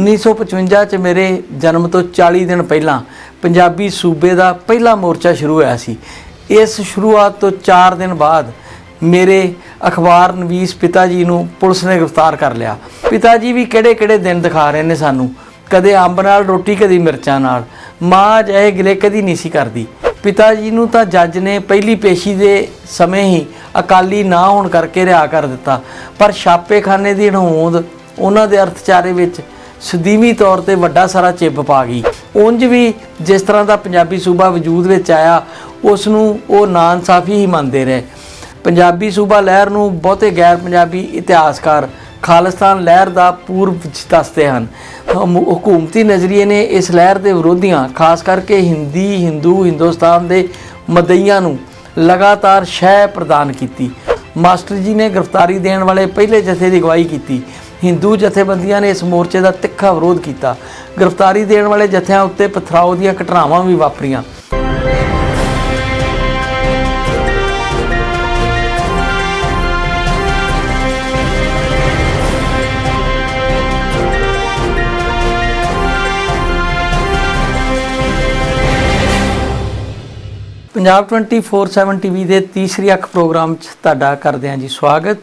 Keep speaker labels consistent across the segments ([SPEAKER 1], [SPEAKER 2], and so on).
[SPEAKER 1] 1955 ਚ ਮੇਰੇ ਜਨਮ ਤੋਂ 40 ਦਿਨ ਪਹਿਲਾਂ ਪੰਜਾਬੀ ਸੂਬੇ ਦਾ ਪਹਿਲਾ ਮੋਰਚਾ ਸ਼ੁਰੂ ਹੋਇਆ ਸੀ। ਇਸ ਸ਼ੁਰੂਆਤ ਤੋਂ 4 ਦਿਨ ਬਾਅਦ ਮੇਰੇ ਅਖਬਾਰ ਨਵੀਸ ਪਿਤਾ ਜੀ ਨੂੰ ਪੁਲਿਸ ਨੇ ਗ੍ਰਿਫਤਾਰ ਕਰ ਲਿਆ। ਪਿਤਾ ਜੀ ਵੀ ਕਿਹੜੇ-ਕਿਹੜੇ ਦਿਨ ਦਿਖਾ ਰਹੇ ਨੇ ਸਾਨੂੰ? ਕਦੇ ਅੰਬ ਨਾਲ ਰੋਟੀ, ਕਦੀ ਮਿਰਚਾਂ ਨਾਲ। ਮਾਂ ਅਜਿਹੇ ਗਿਲੇ ਕਦੀ ਨਹੀਂ ਸੀ ਕਰਦੀ। ਪਿਤਾ ਜੀ ਨੂੰ ਤਾਂ ਜੱਜ ਨੇ ਪਹਿਲੀ ਪੇਸ਼ੀ ਦੇ ਸਮੇਂ ਹੀ ਅਕਾਲੀ ਨਾ ਹੋਣ ਕਰਕੇ ਰਿਹਾ ਕਰ ਦਿੱਤਾ। ਪਰ ਛਾਪੇਖਾਨੇ ਦੀ ਹੋਂਦ ਉਹਨਾਂ ਦੇ ਅਰਥਚਾਰੇ ਵਿੱਚ ਸਦੀਵੀ ਤੌਰ ਤੇ ਵੱਡਾ ਸਾਰਾ ਚਿੱਬ ਪਾ ਗਈ। ਉਂਝ ਵੀ ਜਿਸ ਤਰ੍ਹਾਂ ਦਾ ਪੰਜਾਬੀ ਸੂਬਾ ਵਜੂਦ ਵਿੱਚ ਆਇਆ, ਉਸ ਨੂੰ ਉਹ ਨਾਇਨਸਾਫੀ ਹੀ ਮੰਨਦੇ ਰਹੇ। ਪੰਜਾਬੀ ਸੂਬਾ ਲਹਿਰ ਨੂੰ ਬਹੁਤੇ ਗੈਰ ਪੰਜਾਬੀ ਇਤਿਹਾਸਕਾਰ ਖਾਲਿਸਤਾਨ ਲਹਿਰ ਦਾ ਪੂਰਵ ਵਿੱਚ ਦੱਸਦੇ ਹਨ। ਹਕੂਮਤੀ ਨਜ਼ਰੀਏ ਨੇ ਇਸ ਲਹਿਰ ਦੇ ਵਿਰੋਧੀਆਂ, ਖਾਸ ਕਰਕੇ ਹਿੰਦੀ, ਹਿੰਦੂ, ਹਿੰਦੁਸਤਾਨ ਦੇ ਮਦਈਆਂ ਨੂੰ ਲਗਾਤਾਰ ਸ਼ਹਿ ਪ੍ਰਦਾਨ ਕੀਤੀ। ਮਾਸਟਰ ਜੀ ਨੇ ਗ੍ਰਿਫਤਾਰੀ ਦੇਣ ਵਾਲੇ ਪਹਿਲੇ ਜਥੇ ਦੀ ਅਗਵਾਈ ਕੀਤੀ। ਹਿੰਦੂ ਜਥੇਬੰਦੀਆਂ ਨੇ ਇਸ ਮੋਰਚੇ ਦਾ ਤਿੱਖਾ ਵਿਰੋਧ ਕੀਤਾ। ਗ੍ਰਿਫਤਾਰੀ ਦੇਣ ਵਾਲੇ ਜਥਿਆਂ ਉੱਤੇ ਪਥਰਾਓ ਦੀਆਂ ਘਟਨਾਵਾਂ ਵੀ ਵਾਪਰੀਆਂ। ਪੰਜਾਬ 24/7 ਟੀਵੀ ਦੇ ਤੀਸਰੀ ਅੱਖ ਪ੍ਰੋਗਰਾਮ 'ਚ ਤੁਹਾਡਾ ਕਰਦੇ ਹਾਂ ਜੀ ਸਵਾਗਤ।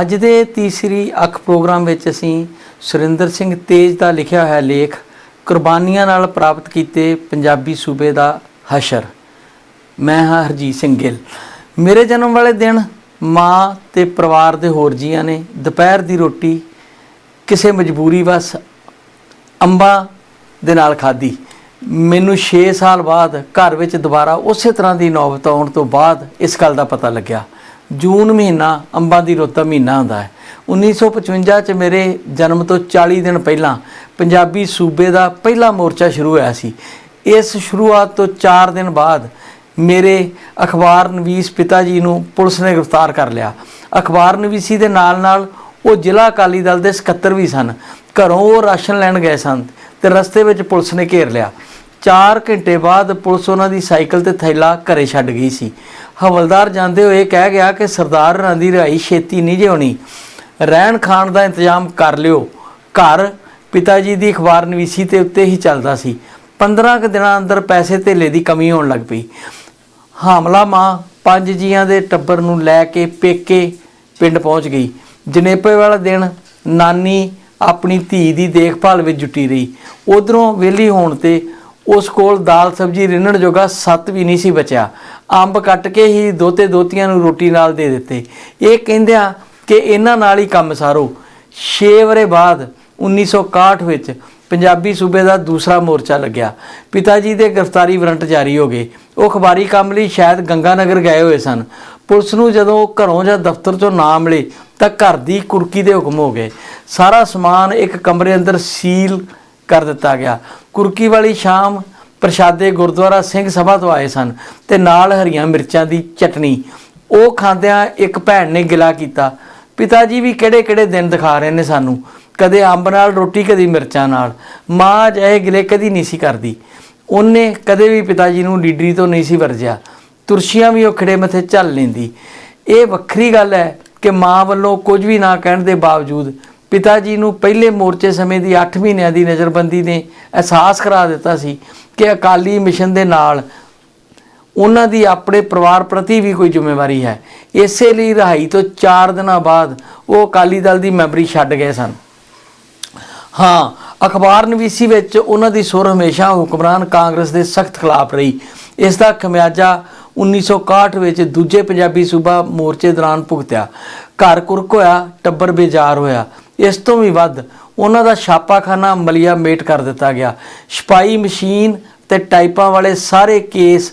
[SPEAKER 1] ਅੱਜ ਦੇ ਤੀਸਰੀ ਅੱਖ ਪ੍ਰੋਗਰਾਮ ਵਿੱਚ ਅਸੀਂ ਸੁਰਿੰਦਰ ਸਿੰਘ ਤੇਜ ਦਾ ਲਿਖਿਆ ਹੋਇਆ ਲੇਖ ਕੁਰਬਾਨੀਆਂ ਨਾਲ ਪ੍ਰਾਪਤ ਕੀਤੇ ਪੰਜਾਬੀ ਸੂਬੇ ਦਾ ਹਸ਼ਰ। ਮੈਂ ਹਾਂ ਹਰਜੀਤ ਸਿੰਘ ਗਿੱਲ। ਮੇਰੇ ਜਨਮ ਵਾਲੇ ਦਿਨ ਮਾਂ ਤੇ ਪਰਿਵਾਰ ਦੇ ਹੋਰ ਜੀਆਂ ਨੇ ਦੁਪਹਿਰ ਦੀ ਰੋਟੀ ਕਿਸੇ ਮਜਬੂਰੀ ਵਸ ਅੰਬਾਂ ਦੇ ਨਾਲ ਖਾਧੀ। ਮੈਨੂੰ 6 ਸਾਲ ਬਾਅਦ ਘਰ ਵਿੱਚ ਦੁਬਾਰਾ ਉਸੇ ਤਰ੍ਹਾਂ ਦੀ ਨੌਬਤ ਆਉਣ ਤੋਂ ਬਾਅਦ ਇਸ ਗੱਲ ਦਾ ਪਤਾ ਲੱਗਿਆ। ਜੂਨ ਮਹੀਨਾ ਅੰਬਾਂ ਦੀ ਰੁੱਤ ਦਾ ਮਹੀਨਾ ਹੁੰਦਾ ਹੈ। 1955 ਚ ਮੇਰੇ ਜਨਮ ਤੋਂ 40 ਦਿਨ ਪਹਿਲਾਂ ਪੰਜਾਬੀ ਸੂਬੇ ਦਾ ਪਹਿਲਾ ਮੋਰਚਾ ਸ਼ੁਰੂ ਹੋਇਆ ਸੀ। ਇਸ ਸ਼ੁਰੂਆਤ ਤੋਂ 4 ਦਿਨ ਬਾਅਦ ਮੇਰੇ ਅਖਬਾਰ ਨਵੀਸ ਪਿਤਾ ਜੀ ਨੂੰ ਪੁਲਿਸ ਨੇ ਗ੍ਰਿਫਤਾਰ ਕਰ ਲਿਆ। ਅਖਬਾਰ ਨਵੀਸੀ ਦੇ ਨਾਲ-ਨਾਲ ਉਹ ਜ਼ਿਲ੍ਹਾ ਅਕਾਲੀ ਦਲ ਦੇ ਸਕੱਤਰ ਵੀ ਸਨ। ਘਰੋਂ ਉਹ ਰਾਸ਼ਨ ਲੈਣ ਗਏ ਸਨ ਤੇ ਰਸਤੇ ਵਿੱਚ ਪੁਲਿਸ ਨੇ ਘੇਰ ਲਿਆ। 4 ਘੰਟੇ ਬਾਅਦ ਪੁਲਿਸ ਉਹਨਾਂ ਦੀ ਸਾਈਕਲ ਤੇ ਥੈਲਾ ਘਰੇ ਛੱਡ ਗਈ ਸੀ। ਹਵਲਦਾਰ ਜਾਂਦੇ ਹੋਏ ਕਹਿ ਗਿਆ ਕਿ ਸਰਦਾਰ ਰਾਂ ਦੀ ਰਿਹਾਈ ਛੇਤੀ ਨਹੀਂ ਜਿਉਣੀ ਰਹਿਣ ਖਾਣ ਦਾ ਇੰਤਜ਼ਾਮ ਕਰ ਲਿਓ। ਘਰ ਪਿਤਾ ਜੀ ਦੀ ਅਖਬਾਰ ਨਵੀਸੀ ਤੇ ਉੱਤੇ ਹੀ ਚੱਲਦਾ ਸੀ। 15 ਕੁ ਦਿਨਾਂ ਅੰਦਰ ਪੈਸੇ ਧੇਲੇ ਦੀ ਕਮੀ ਹੋਣ ਲੱਗ ਪਈ। ਹਾਮਲਾ ਮਾਂ ਪੰਜ ਜੀਆਂ ਦੇ ਟੱਬਰ ਨੂੰ ਲੈ ਕੇ ਪੇਕੇ ਪਿੰਡ ਪਹੁੰਚ ਗਈ। ਜਨੇਪੇ ਵਾਲਾ ਦਿਨ ਨਾਨੀ ਆਪਣੀ ਧੀ ਦੀ ਦੇਖਭਾਲ ਵਿੱਚ ਜੁਟੀ ਰਹੀ। ਉਧਰੋਂ ਵਿਹਲੀ ਹੋਣ ਤੇ ਉਸ ਕੋਲ ਦਾਲ ਸਬਜੀ ਰਿੰਨਣ ਜੋਗਾ ਸੱਤ ਵੀ ਨਹੀਂ ਸੀ ਬਚਿਆ। ਅੰਬ ਕੱਟ ਕੇ ਹੀ ਦੋਤੇ ਦੋਤੀਆਂ ਨੂੰ ਰੋਟੀ ਨਾਲ ਦੇ ਦਿੱਤੇ। ਇਹ ਕਹਿੰਦਿਆਂ ਕਿ ਇਹਨਾਂ ਨਾਲ ਹੀ ਕੰਮ ਸਾਰੋ। 6 ਵਰੇ ਬਾਅਦ 1961 ਵਿੱਚ ਪੰਜਾਬੀ ਸੂਬੇ ਦਾ ਦੂਸਰਾ ਮੋਰਚਾ ਲੱਗਿਆ। ਪਿਤਾ ਜੀ ਦੇ ਗ੍ਰਿਫਤਾਰੀ ਵਾਰੰਟ ਜਾਰੀ ਹੋ ਗਏ। ਉਹ ਅਖਬਾਰੀ ਕੰਮ ਲਈ ਸ਼ਾਇਦ ਗੰਗਾਨਗਰ ਗਏ ਹੋਏ ਸਨ। ਪੁਲਿਸ ਨੂੰ ਜਦੋਂ ਘਰੋਂ ਜਾਂ ਦਫ਼ਤਰ ਚੋਂ ਨਾ ਮਿਲੇ ਤਾਂ ਘਰ ਦੀ ਕੁਰਕੀ ਦੇ ਹੁਕਮ ਹੋ ਗਏ। ਸਾਰਾ ਸਮਾਨ ਇੱਕ ਕਮਰੇ ਅੰਦਰ ਸੀਲ ਕਰ ਦਿੱਤਾ ਗਿਆ। ਕੁਰਕੀ ਵਾਲੀ ਸ਼ਾਮ ਪ੍ਰਸ਼ਾਦੇ ਗੁਰਦੁਆਰਾ ਸਿੰਘ ਸਭਾ ਤੋਂ ਆਏ ਸਨ ਤੇ ਨਾਲ ਹਰੀਆਂ ਮਿਰਚਾਂ ਦੀ ਚਟਨੀ ਉਹ ਖਾਂਦਿਆਂ ਇੱਕ ਭੈਣ ਨੇ ਗਿਲਾ ਕੀਤਾ। ਪਿਤਾ ਜੀ ਵੀ ਕਿਹੜੇ-ਕਿਹੜੇ ਦਿਨ ਦਿਖਾ ਰਹੇ ਨੇ ਸਾਨੂੰ। ਕਦੇ ਅੰਬ ਨਾਲ, ਰੋਟੀ, ਕਦੀ ਮਿਰਚਾਂ ਨਾਲ। ਮਾਂ ਅਜਿਹੇ ਗਿਲੇ ਕਦੀ ਨਹੀਂ ਸੀ ਕਰਦੀ। ਉਹਨੇ ਕਦੇ ਵੀ ਪਿਤਾ ਜੀ ਨੂੰ ਲੀਡਰੀ ਤੋਂ ਨਹੀਂ ਸੀ ਵਰਜਿਆ। ਤੁਰਸ਼ੀਆਂ ਵੀ ਉਹ ਖੜੇ ਮੱਥੇ ਝੱਲ ਲੈਂਦੀ। ਇਹ ਵੱਖਰੀ ਗੱਲ ਹੈ ਕਿ ਮਾਂ ਵੱਲੋਂ ਕੁਝ ਵੀ ਨਾ ਕਹਿਣ ਦੇ ਬਾਵਜੂਦ ਪਿਤਾ ਜੀ ਨੂੰ ਪਹਿਲੇ ਮੋਰਚੇ ਸਮੇਂ ਦੀ 8 ਮਹੀਨਿਆਂ ਦੀ ਨਜ਼ਰਬੰਦੀ ਨੇ ਅਹਿਸਾਸ ਕਰਾ ਦਿੱਤਾ ਸੀ ਕਿ ਅਕਾਲੀ ਮਿਸ਼ਨ ਦੇ ਨਾਲ ਉਹਨਾਂ ਦੀ ਆਪਣੇ ਪਰਿਵਾਰ ਪ੍ਰਤੀ ਵੀ ਕੋਈ ਜ਼ਿੰਮੇਵਾਰੀ ਹੈ। ਇਸੇ ਲਈ ਰਿਹਾਈ ਤੋਂ 4 ਦਿਨਾਂ ਬਾਅਦ ਉਹ ਅਕਾਲੀ ਦਲ ਦੀ ਮੈਂਬਰੀ ਛੱਡ ਗਏ ਸਨ। ਹਾਂ, ਅਖਬਾਰ ਨਵੀਸੀ ਵਿੱਚ ਉਹਨਾਂ ਦੀ ਸੁਰ ਹਮੇਸ਼ਾ ਹੁਕਮਰਾਨ ਕਾਂਗਰਸ ਦੇ ਸਖਤ ਖਿਲਾਫ ਰਹੀ। ਇਸ ਦਾ ਖਮਿਆਜਾ 1961 ਵਿੱਚ ਦੂਜੇ ਪੰਜਾਬੀ ਸੂਬਾ ਮੋਰਚੇ ਦੌਰਾਨ ਭੁਗਤਿਆ। ਘਰ ਕੁਰਕ ਹੋਇਆ, ਟੱਬਰ ਬੇਜ਼ਾਰ ਹੋਇਆ। ਇਸ ਤੋਂ ਵੀ ਵੱਧ ਉਹਨਾਂ ਦਾ ਛਾਪਾਖਾਨਾ ਮਲੀਆ ਮੇਟ ਕਰ ਦਿੱਤਾ ਗਿਆ। ਛਪਾਈ ਮਸ਼ੀਨ ਤੇ ਟਾਈਪਾਂ ਵਾਲੇ ਸਾਰੇ ਕੇਸ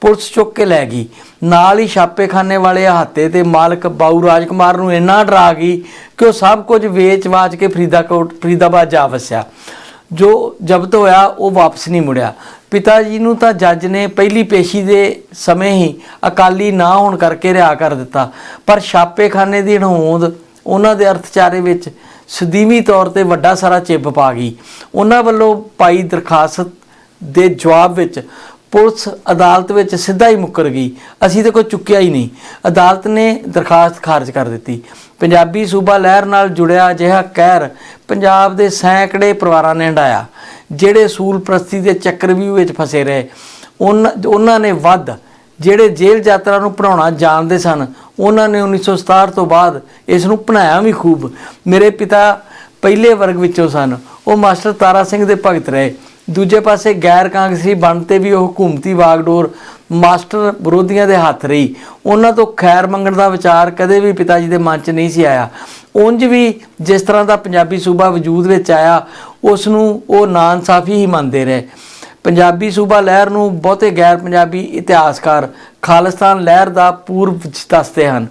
[SPEAKER 1] ਪੁਲਿਸ ਚੁੱਕ ਕੇ ਲੈ ਗਈ। ਨਾਲ ਹੀ ਛਾਪੇਖਾਨੇ ਵਾਲੇ ਹਾਤੇ ਤੇ ਮਾਲਕ ਬਾਊ ਰਾਜਕੁਮਾਰ ਨੂੰ ਇੰਨਾ ਡਰਾ ਗਈ ਕਿ ਉਹ ਸਭ ਕੁਝ ਵੇਚ-ਵਾਚ ਕੇ ਫਰੀਦਾਕੋਟ ਫਰੀਦਾਬਾਦ ਜਾ ਵਸਿਆ। ਜੋ ਜ਼ਬਤ ਹੋਇਆ, ਉਹ ਵਾਪਸ ਨਹੀਂ ਮੁੜਿਆ। ਪਿਤਾ ਜੀ ਨੂੰ ਤਾਂ ਜੱਜ ਨੇ ਪਹਿਲੀ ਪੇਸ਼ੀ ਦੇ ਸਮੇਂ ਹੀ ਅਕਾਲੀ ਨਾ ਹੋਣ ਕਰਕੇ ਰਿਹਾ ਕਰ ਦਿੱਤਾ। ਪਰ ਛਾਪੇਖਾਨੇ ਦੀ ਹੋਂਦ ਉਹਨਾਂ ਦੇ ਅਰਥਚਾਰੇ ਵਿੱਚ ਸਦੀਵੀ ਤੌਰ ਤੇ ਵੱਡਾ ਸਾਰਾ ਚਿੱਬ ਪਾ ਗਈ। ਉਹਨਾਂ ਵੱਲੋਂ ਪਾਈ ਦਰਖਾਸਤ ਦੇ ਜਵਾਬ ਵਿੱਚ ਪੁਲਿਸ ਅਦਾਲਤ ਵਿੱਚ ਸਿੱਧਾ ਹੀ ਮੁੱਕਰ ਗਈ। ਅਸੀਂ ਤਾਂ ਕੋਈ ਚੁੱਕਿਆ ਹੀ ਨਹੀਂ। ਅਦਾਲਤ ਨੇ ਦਰਖਾਸਤ ਖਾਰਜ ਕਰ ਦਿੱਤੀ। ਪੰਜਾਬੀ ਸੂਬਾ ਲਹਿਰ ਨਾਲ ਜੁੜਿਆ ਅਜਿਹਾ ਕਹਿਰ ਪੰਜਾਬ ਦੇ ਸੈਂਕੜੇ ਪਰਿਵਾਰਾਂ ਨੇ ਹੰਡਾਇਆ, ਜਿਹੜੇ ਸੂਲ ਪ੍ਰਸਤੀ ਦੇ ਚੱਕਰਵਿਊਹ ਵਿੱਚ ਫਸੇ ਰਹੇ। ਉਹਨਾਂ ਉਹਨਾਂ ਨੇ ਵੱਧ ਜਿਹੜੇ ਜੇਲ੍ਹ ਯਾਤਰਾ ਨੂੰ ਪੜਾਉਣਾ ਜਾਣਦੇ ਸਨ, ਉਹਨਾਂ ਨੇ 1967 ਤੋਂ ਬਾਅਦ ਇਸ ਨੂੰ ਪੜਾਇਆ ਵੀ ਖੂਬ। ਮੇਰੇ ਪਿਤਾ ਪਹਿਲੇ ਵਰਗ ਵਿੱਚੋਂ ਸਨ। ਉਹ ਮਾਸਟਰ ਤਾਰਾ ਸਿੰਘ ਦੇ ਭਗਤ ਰਹੇ। ਦੂਜੇ ਪਾਸੇ ਗੈਰ ਕਾਂਗਰਸੀ ਬਣ ਤੇ ਵੀ ਉਹ ਹਕੂਮਤੀ ਵਾਗਡੋਰ ਮਾਸਟਰ ਵਿਰੋਧੀਆਂ ਦੇ ਹੱਥ ਰਹੀ। ਉਹਨਾਂ ਤੋਂ ਖੈਰ ਮੰਗਣ ਦਾ ਵਿਚਾਰ ਕਦੇ ਵੀ ਪਿਤਾ ਜੀ ਦੇ ਮਨ 'ਚ ਨਹੀਂ ਸੀ ਆਇਆ। ਉਂਝ ਵੀ ਜਿਸ ਤਰ੍ਹਾਂ ਦਾ ਪੰਜਾਬੀ ਸੂਬਾ ਵਜੂਦ ਵਿੱਚ ਆਇਆ, ਉਸ ਨੂੰ ਉਹ ਨਾਇਨਸਾਫੀ ਹੀ ਮੰਨਦੇ ਰਹੇ। ਪੰਜਾਬੀ ਸੂਬਾ ਲਹਿਰ ਨੂੰ ਬਹੁਤੇ ਗੈਰ ਪੰਜਾਬੀ ਇਤਿਹਾਸਕਾਰ ਖਾਲਿਸਤਾਨ ਲਹਿਰ ਦਾ ਪੂਰਵ ਦੱਸਦੇ ਹਨ।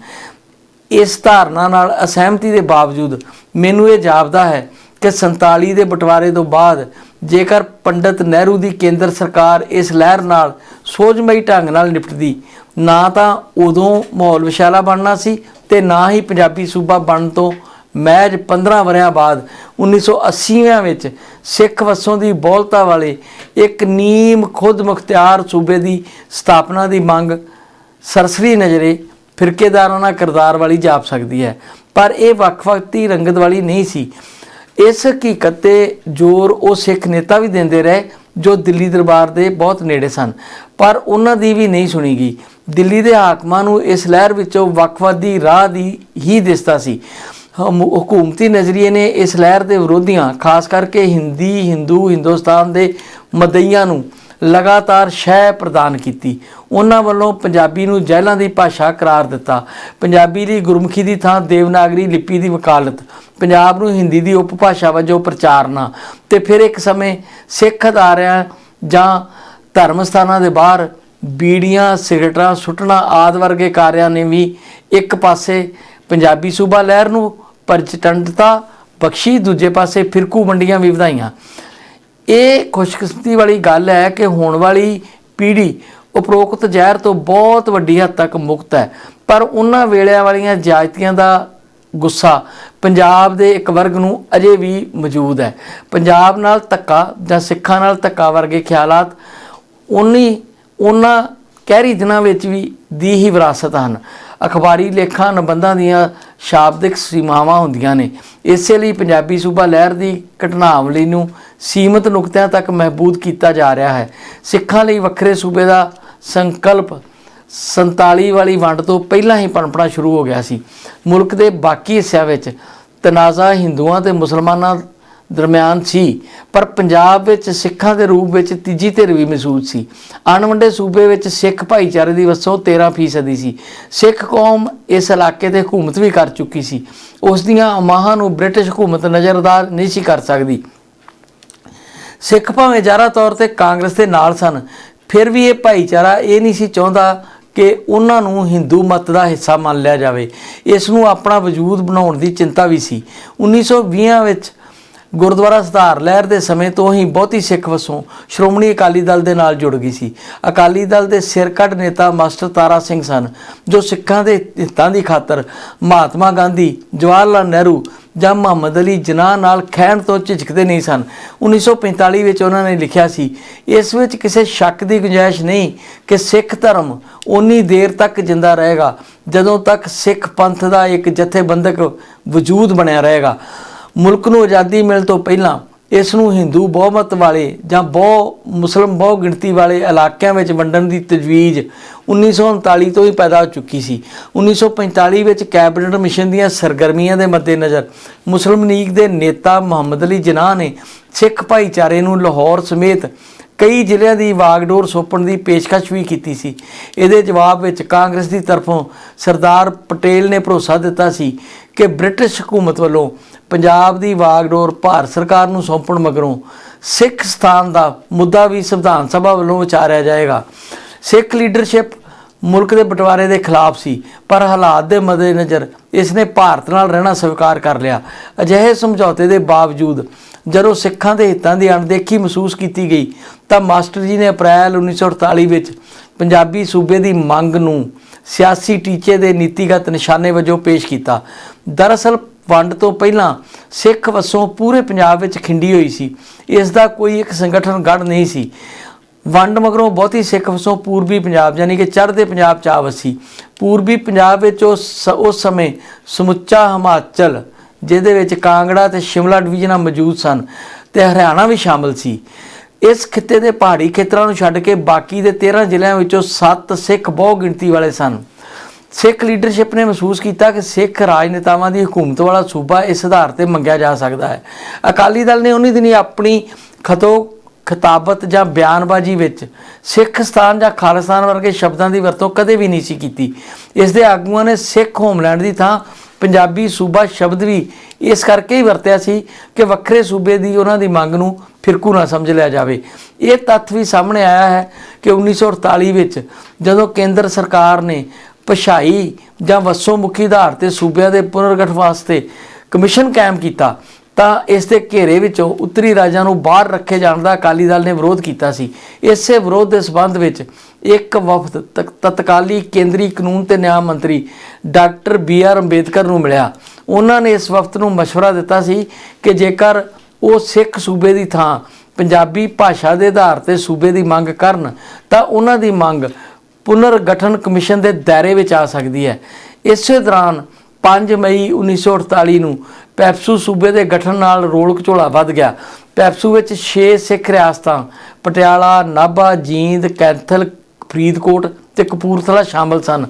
[SPEAKER 1] ਇਸ ਧਾਰਨਾ ਨਾਲ ਅਸਹਿਮਤੀ ਦੇ ਬਾਵਜੂਦ ਮੈਨੂੰ ਇਹ ਜਾਪਦਾ ਹੈ ਕਿ 47 ਦੇ ਬਟਵਾਰੇ ਤੋਂ ਬਾਅਦ ਜੇਕਰ ਪੰਡਤ ਨਹਿਰੂ ਦੀ ਕੇਂਦਰ ਸਰਕਾਰ ਇਸ ਲਹਿਰ ਨਾਲ ਸੋਝਮਈ ਢੰਗ ਨਾਲ ਨਿਪਟਦੀ, ਨਾ ਤਾਂ ਉਦੋਂ ਮਾਹੌਲ ਵਿਸ਼ਾਲਾ ਬਣਨਾ ਸੀ ਤੇ ਨਾ ਹੀ ਪੰਜਾਬੀ ਸੂਬਾ ਬਣਨ ਤੋਂ ਮਹਿਜ 15 ਵਰਿਆਂ ਬਾਅਦ 1980ਵਿਆਂ ਵਿੱਚ ਸਿੱਖ ਵਸੋਂ ਦੀ ਬਹੁਲਤਾ ਵਾਲੇ ਇੱਕ ਨੀਮ ਖੁਦ ਮੁਖਤਿਆਰ ਸੂਬੇ ਦੀ ਸਥਾਪਨਾ ਦੀ ਮੰਗ ਸਰਸਰੀ ਨਜ਼ਰੇ ਫਿਰਕੇਦਾਰਾਂ ਨਾਲ ਕਿਰਦਾਰ ਵਾਲੀ ਜਾਪ ਸਕਦੀ ਹੈ। ਪਰ ਇਹ ਵੱਖ-ਵੱਖਤੀ ਰੰਗਤ ਵਾਲੀ ਨਹੀਂ ਸੀ। ਇਸ ਹਕੀਕਤ ਤੇ ਜ਼ੋਰ ਉਹ ਸਿੱਖ ਨੇਤਾ ਵੀ ਦਿੰਦੇ ਰਹੇ ਜੋ ਦਿੱਲੀ ਦਰਬਾਰ ਦੇ ਬਹੁਤ ਨੇੜੇ ਸਨ। ਪਰ ਉਹਨਾਂ ਦੀ ਵੀ ਨਹੀਂ ਸੁਣੀ ਗਈ ਦਿੱਲੀ ਦੇ ਹਾਕਮਾਂ ਨੂੰ ਇਸ ਲਹਿਰ ਵਿੱਚੋਂ ਵੱਖਵਾਦੀ ਰਾਹ ਦੀ ਹੀ ਦਿਸਦਾ ਸੀ। ਹਕੂਮਤੀ ਨਜ਼ਰੀਏ ਨੇ ਇਸ ਲਹਿਰ ਦੇ ਵਿਰੋਧੀਆਂ, ਖਾਸ ਕਰਕੇ ਹਿੰਦੀ, ਹਿੰਦੂ, ਹਿੰਦੁਸਤਾਨ ਦੇ ਮਦਈਆਂ ਨੂੰ ਲਗਾਤਾਰ ਸ਼ਹਿ ਪ੍ਰਦਾਨ ਕੀਤੀ। ਉਹਨਾਂ ਵੱਲੋਂ ਪੰਜਾਬੀ ਨੂੰ ਜਹਿਲਾਂ ਦੀ ਭਾਸ਼ਾ ਕਰਾਰ ਦਿੱਤਾ। ਪੰਜਾਬੀ ਲਈ ਗੁਰਮੁਖੀ ਦੀ ਥਾਂ ਦੇਵਨਾਗਰੀ ਲਿਪੀ ਦੀ ਵਕਾਲਤ, ਪੰਜਾਬ ਨੂੰ ਹਿੰਦੀ ਦੀ ਉਪਭਾਸ਼ਾ ਵਜੋਂ ਪ੍ਰਚਾਰਨਾ ਤੇ ਫਿਰ ਇੱਕ ਸਮੇਂ ਸਿੱਖ ਅਦਾਰਿਆਂ ਜਾਂ ਧਰਮ ਸਥਾਨਾਂ ਦੇ ਬਾਹਰ ਬੀੜੀਆਂ, ਸਿਗਰਟਾਂ ਸੁੱਟਣਾ ਆਦ ਵਰਗੇ ਕਾਰਿਆਂ ਨੇ ਵੀ ਇੱਕ ਪਾਸੇ ਪੰਜਾਬੀ ਸੂਬਾ ਲਹਿਰ ਨੂੰ ਪ੍ਰਚੰਡਤਾ ਬਖਸ਼ੀ, ਦੂਜੇ ਪਾਸੇ ਫਿਰਕੂ ਮੰਡੀਆਂ ਵੀ ਵਧਾਈਆਂ। ਇਹ ਖੁਸ਼ਕਿਸਮਤੀ ਵਾਲੀ ਗੱਲ ਹੈ ਕਿ ਹੋਣ ਵਾਲੀ ਪੀੜ੍ਹੀ ਉਪਰੋਕਤ ਜ਼ਹਿਰ ਤੋਂ ਬਹੁਤ ਵੱਡੀ ਹੱਦ ਤੱਕ ਮੁਕਤ ਹੈ। ਪਰ ਉਹਨਾਂ ਵੇਲਿਆਂ ਵਾਲੀਆਂ ਜਾਇਤੀਆਂ ਦਾ ਗੁੱਸਾ ਪੰਜਾਬ ਦੇ ਇੱਕ ਵਰਗ ਨੂੰ ਅਜੇ ਵੀ ਮੌਜੂਦ ਹੈ। ਪੰਜਾਬ ਨਾਲ ਧੱਕਾ ਜਾਂ ਸਿੱਖਾਂ ਨਾਲ ਧੱਕਾ ਵਰਗੇ ਖਿਆਲਾਤ ਉਨੀ ਉਹਨਾਂ ਕਹਿਰੀ ਦਿਨਾਂ ਵਿੱਚ ਵੀ ਦੀ ਹੀ ਵਿਰਾਸਤ ਹਨ। ਅਖਬਾਰੀ ਲੇਖਾਂ, ਨਿਬੰਧਾਂ ਦੀਆਂ ਸ਼ਾਬਦਿਕ ਸੀਮਾਵਾਂ ਹੁੰਦੀਆਂ ਨੇ। ਇਸੇ ਲਈ ਪੰਜਾਬੀ ਸੂਬਾ ਲਹਿਰ ਦੀ ਘਟਨਾਵਲੀ ਨੂੰ ਸੀਮਤ ਨੁਕਤਿਆਂ ਤੱਕ ਮਹਿਬੂਦ ਕੀਤਾ ਜਾ ਰਿਹਾ ਹੈ। ਸਿੱਖਾਂ ਲਈ ਵੱਖਰੇ ਸੂਬੇ ਦਾ ਸੰਕਲਪ 47 ਵਾਲੀ ਵੰਡ ਤੋਂ ਪਹਿਲਾਂ ਹੀ ਪਣਪਣਾ ਸ਼ੁਰੂ ਹੋ ਗਿਆ ਸੀ। ਮੁਲਕ ਦੇ ਬਾਕੀ ਹਿੱਸਿਆਂ ਵਿੱਚ ਤਨਾਜ਼ਾ ਹਿੰਦੂਆਂ ਤੇ ਮੁਸਲਮਾਨਾਂ ਦਰਮਿਆਨ ਸੀ, ਪਰ ਪੰਜਾਬ ਵਿੱਚ ਸਿੱਖਾਂ ਦੇ ਰੂਪ ਵਿੱਚ ਤੀਜੀ ਧਿਰ ਵੀ ਮਹਿਸੂਸ ਸੀ। ਅਣਵੰਡੇ ਸੂਬੇ ਵਿੱਚ ਸਿੱਖ ਭਾਈਚਾਰੇ ਦੀ ਵਸੋਂ 13% ਸੀ। ਸਿੱਖ ਕੌਮ ਇਸ ਇਲਾਕੇ ਤੇ ਹਕੂਮਤ ਵੀ ਕਰ ਚੁੱਕੀ ਸੀ। ਉਸ ਦੀਆਂ ਅਮਾਹਾਂ ਨੂੰ ਬ੍ਰਿਟਿਸ਼ ਹਕੂਮਤ ਨਜ਼ਰਅੰਦਾਜ਼ ਨਹੀਂ ਸੀ ਕਰ ਸਕਦੀ। ਸਿੱਖ ਭਾਵੇਂ ਜ਼ਿਆਦਾ ਤੌਰ ਤੇ ਕਾਂਗਰਸ ਦੇ ਨਾਲ ਸਨ, ਫਿਰ ਵੀ ਇਹ ਭਾਈਚਾਰਾ ਇਹ ਨਹੀਂ ਸੀ ਚਾਹੁੰਦਾ ਕਿ ਉਹਨਾਂ ਨੂੰ ਹਿੰਦੂ ਮਤ ਦਾ ਹਿੱਸਾ ਮੰਨ ਲਿਆ ਜਾਵੇ। ਇਸ ਨੂੰ ਆਪਣਾ ਵਜੂਦ ਬਣਾਉਣ ਦੀ ਚਿੰਤਾ ਵੀ ਸੀ। 1920 ਵਿੱਚ ਗੁਰਦੁਆਰਾ ਸੁਧਾਰ ਲਹਿਰ ਦੇ ਸਮੇਂ ਤੋਂ ਹੀ ਬਹੁਤੀ ਸਿੱਖ ਵਸੋਂ ਸ਼੍ਰੋਮਣੀ ਅਕਾਲੀ ਦਲ ਦੇ ਨਾਲ ਜੁੜ ਗਈ ਸੀ। ਅਕਾਲੀ ਦਲ ਦੇ ਸਿਰਕੱਢ ਨੇਤਾ ਮਾਸਟਰ ਤਾਰਾ ਸਿੰਘ ਸਨ, ਜੋ ਸਿੱਖਾਂ ਦੇ ਹਿੱਤਾਂ ਦੀ ਖਾਤਰ ਮਹਾਤਮਾ ਗਾਂਧੀ ਜਵਾਹਰ ਲਾਲ ਨਹਿਰੂ ਜਾਂ ਮੁਹੰਮਦ ਅਲੀ ਜਨਾਹ ਨਾਲ ਖਹਿਣ ਤੋਂ ਝਿਜਕਦੇ ਨਹੀਂ ਸਨ। 1945 ਵਿੱਚ ਉਹਨਾਂ ਨੇ ਲਿਖਿਆ ਸੀ, ਇਸ ਵਿੱਚ ਕਿਸੇ ਸ਼ੱਕ ਦੀ ਗੁੰਜਾਇਸ਼ ਨਹੀਂ ਕਿ ਸਿੱਖ ਧਰਮ ਉਨੀ ਦੇਰ ਤੱਕ ਜਿੰਦਾ ਰਹੇਗਾ, ਜਦੋਂ ਤੱਕ ਸਿੱਖ ਪੰਥ ਦਾ ਇੱਕ ਜਥੇਬੰਦਕ ਵਜੂਦ ਬਣਿਆ ਰਹੇਗਾ। ਮੁਲਕ ਨੂੰ ਆਜ਼ਾਦੀ ਮਿਲਣ ਤੋਂ ਪਹਿਲਾਂ ਇਸ ਨੂੰ ਹਿੰਦੂ ਬਹੁਮਤ ਵਾਲੇ ਜਾਂ ਬਹੁ ਮੁਸਲਮ ਬਹੁ ਗਿਣਤੀ ਵਾਲੇ ਇਲਾਕਿਆਂ ਵਿੱਚ ਵੰਡਣ ਦੀ ਤਜਵੀਜ਼ 1939 ਤੋਂ ਹੀ ਪੈਦਾ ਹੋ ਚੁੱਕੀ ਸੀ। 1945 ਵਿੱਚ ਕੈਬਨਿਟ ਮਿਸ਼ਨ ਦੀਆਂ ਸਰਗਰਮੀਆਂ ਦੇ ਮੱਦੇਨਜ਼ਰ ਮੁਸਲਿਮ ਲੀਗ ਦੇ ਨੇਤਾ ਮੁਹੰਮਦ ਅਲੀ ਜਿਨਾਹ ਨੇ ਸਿੱਖ ਭਾਈਚਾਰੇ ਨੂੰ ਲਾਹੌਰ ਸਮੇਤ ਕਈ ਜ਼ਿਲ੍ਹਿਆਂ ਦੀ ਵਾਗਡੋਰ ਸੌਂਪਣ ਦੀ ਪੇਸ਼ਕਸ਼ ਵੀ ਕੀਤੀ ਸੀ। ਇਹਦੇ ਜਵਾਬ ਵਿੱਚ ਕਾਂਗਰਸ ਦੀ ਤਰਫੋਂ ਸਰਦਾਰ ਪਟੇਲ ਨੇ ਭਰੋਸਾ ਦਿੱਤਾ ਸੀ ਕਿ ਬ੍ਰਿਟਿਸ਼ ਹਕੂਮਤ ਵੱਲੋਂ ਪੰਜਾਬ ਦੀ ਵਾਗਡੋਰ ਭਾਰਤ ਸਰਕਾਰ ਨੂੰ ਸੌਂਪਣ ਮਗਰੋਂ ਸਿੱਖ ਸਥਾਨ ਦਾ ਮੁੱਦਾ ਵੀ ਸੰਵਿਧਾਨ ਸਭਾ ਵੱਲੋਂ ਵਿਚਾਰਿਆ ਜਾਏਗਾ। ਸਿੱਖ ਲੀਡਰਸ਼ਿਪ ਮੁਲਕ ਦੇ ਬਟਵਾਰੇ ਦੇ ਖਿਲਾਫ ਸੀ, ਪਰ ਹਾਲਾਤ ਦੇ ਮੱਦੇਨਜ਼ਰ ਇਸ ਨੇ ਭਾਰਤ ਨਾਲ ਰਹਿਣਾ ਸਵੀਕਾਰ ਕਰ ਲਿਆ। ਅਜਿਹੇ ਸਮਝੌਤੇ ਦੇ ਬਾਵਜੂਦ ਜਦੋਂ ਸਿੱਖਾਂ ਦੇ ਹਿੱਤਾਂ ਦੀ ਅਣਦੇਖੀ ਮਹਿਸੂਸ ਕੀਤੀ ਗਈ, ਤਾਂ ਮਾਸਟਰ ਜੀ ਨੇ ਅਪ੍ਰੈਲ 1948 ਵਿੱਚ ਪੰਜਾਬੀ ਸੂਬੇ ਦੀ ਮੰਗ ਨੂੰ ਸਿਆਸੀ ਟੀਚੇ ਦੇ ਨੀਤੀਗਤ ਨਿਸ਼ਾਨੇ ਵਜੋਂ ਪੇਸ਼ ਕੀਤਾ। ਦਰਅਸਲ ਵੰਡ ਤੋਂ ਪਹਿਲਾਂ ਸਿੱਖ ਵਸੋਂ ਪੂਰੇ ਪੰਜਾਬ ਵਿੱਚ ਖਿੰਡੀ ਹੋਈ ਸੀ। ਇਸ ਦਾ ਕੋਈ ਇੱਕ ਸੰਗਠਨ ਗੜ ਨਹੀਂ ਸੀ। ਵੰਡ ਮਗਰੋਂ ਬਹੁਤੀ ਸਿੱਖ ਵਸੋਂ ਪੂਰਬੀ ਪੰਜਾਬ, ਯਾਨੀ ਕਿ ਚੜ੍ਹਦੇ ਪੰਜਾਬ ਚ ਆ ਵਸੀ। ਪੂਰਬੀ ਪੰਜਾਬ ਵਿੱਚ ਉਸ ਉਸ ਸਮੇਂ ਸਮੁੱਚਾ ਹਿਮਾਚਲ, ਜਿਹਦੇ ਵਿੱਚ ਕਾਂਗੜਾ ਤੇ ਸ਼ਿਮਲਾ ਡਿਵੀਜ਼ਨਾਂ ਮੌਜੂਦ ਸਨ ਤੇ ਹਰਿਆਣਾ ਵੀ ਸ਼ਾਮਲ ਸੀ। ਇਸ ਖਿੱਤੇ ਦੇ ਪਹਾੜੀ ਖੇਤਰਾਂ ਨੂੰ ਛੱਡ ਕੇ ਬਾਕੀ ਦੇ 13 ਜ਼ਿਲ੍ਹਿਆਂ ਵਿੱਚੋਂ 7 ਸਿੱਖ ਬਹੁ ਗਿਣਤੀ ਵਾਲੇ ਸਨ। ਸਿੱਖ ਲੀਡਰਸ਼ਿਪ ਨੇ ਮਹਿਸੂਸ ਕੀਤਾ ਕਿ ਸਿੱਖ ਰਾਜਨੇਤਾਵਾਂ ਦੀ ਹਕੂਮਤ ਵਾਲਾ ਸੂਬਾ ਇਸ ਆਧਾਰ ਤੇ ਮੰਗਿਆ ਜਾ ਸਕਦਾ ਹੈ। ਅਕਾਲੀ ਦਲ ਨੇ ਉਨੀ ਦਿਨੀ ਆਪਣੀ ਖਤੋ ਖਿਤਾਬਤ ਜਾਂ ਬਿਆਨਬਾਜ਼ੀ ਵਿੱਚ ਸਿੱਖ ਸਥਾਨ ਜਾਂ ਖਾਲਿਸਤਾਨ ਵਰਗੇ ਸ਼ਬਦਾਂ ਦੀ ਵਰਤੋਂ ਕਦੇ ਵੀ ਨਹੀਂ ਸੀ ਕੀਤੀ। ਇਸ ਦੇ ਆਗੂਆਂ ਨੇ ਸਿੱਖ ਹੋਮਲੈਂਡ ਦੀ ਥਾਂ ਪੰਜਾਬੀ ਸੂਬਾ ਸ਼ਬਦ ਵੀ ਇਸ ਕਰਕੇ ਹੀ ਵਰਤਿਆ ਸੀ ਕਿ ਵੱਖਰੇ ਸੂਬੇ ਦੀ ਉਹਨਾਂ ਦੀ ਮੰਗ ਨੂੰ ਫਿਰਕੂ ਨਾ ਸਮਝ ਲਿਆ ਜਾਵੇ। ਇਹ ਤੱਥ ਵੀ ਸਾਹਮਣੇ ਆਇਆ ਹੈ ਕਿ 1948 ਵਿੱਚ ਜਦੋਂ ਕੇਂਦਰ ਸਰਕਾਰ ਨੇ ਪਛਾਈ ਜਾਂ ਵਸੋਂ ਮੁਖੀ ਆਧਾਰ ਤੇ ਸੂਬਿਆਂ ਦੇ ਪੁਨਰਗਠਨ ਵਾਸਤੇ ਕਮਿਸ਼ਨ ਕਾਇਮ ਕੀਤਾ ਤਾਂ ਇਸ ਦੇ ਘੇਰੇ ਵਿੱਚੋਂ ਉੱਤਰੀ ਰਾਜਾਂ ਨੂੰ ਬਾਹਰ ਰੱਖੇ ਜਾਣ ਦਾ ਅਕਾਲੀ ਦਲ ਨੇ ਵਿਰੋਧ ਕੀਤਾ ਸੀ ਇਸੇ ਵਿਰੋਧ ਦੇ ਸਬੰਧ ਵਿੱਚ ਇੱਕ ਵਫਦ ਤਕ- ਤਤਕਾਲੀ ਕੇਂਦਰੀ ਕਾਨੂੰਨ ਤੇ ਨਿਆਂ ਮੰਤਰੀ ਡਾਕਟਰ ਬੀ ਆਰ ਅੰਬੇਦਕਰ ਨੂੰ ਮਿਲਿਆ ਉਹਨਾਂ ਨੇ ਇਸ ਵਫਦ ਨੂੰ مشورہ ਦਿੱਤਾ ਸੀ ਕਿ ਜੇਕਰ ਉਹ ਸਿੱਖ ਸੂਬੇ ਦੀ ਥਾਂ ਪੰਜਾਬੀ ਭਾਸ਼ਾ ਦੇ ਆਧਾਰ ਤੇ ਸੂਬੇ ਦੀ ਮੰਗ ਕਰਨ ਤਾਂ ਉਹਨਾਂ ਦੀ ਮੰਗ ਪੁਨਰਗਠਨ ਕਮਿਸ਼ਨ ਦੇ ਦਾਇਰੇ ਵਿੱਚ ਆ ਸਕਦੀ ਹੈ। ਇਸੇ ਦੌਰਾਨ 5 ਮਈ 1948 ਨੂੰ ਪੈਪਸੂ ਸੂਬੇ ਦੇ ਗਠਨ ਨਾਲ ਰੋਲ ਘਚੋਲਾ ਵੱਧ ਗਿਆ। ਪੈਪਸੂ ਵਿੱਚ 6 ਸਿੱਖ ਰਿਆਸਤਾਂ, ਪਟਿਆਲਾ, ਨਾਭਾ, ਜੀਂਦ, ਕੈਂਥਲ, ਫਰੀਦਕੋਟ ਤੇ ਕਪੂਰਥਲਾ ਸ਼ਾਮਲ ਸਨ।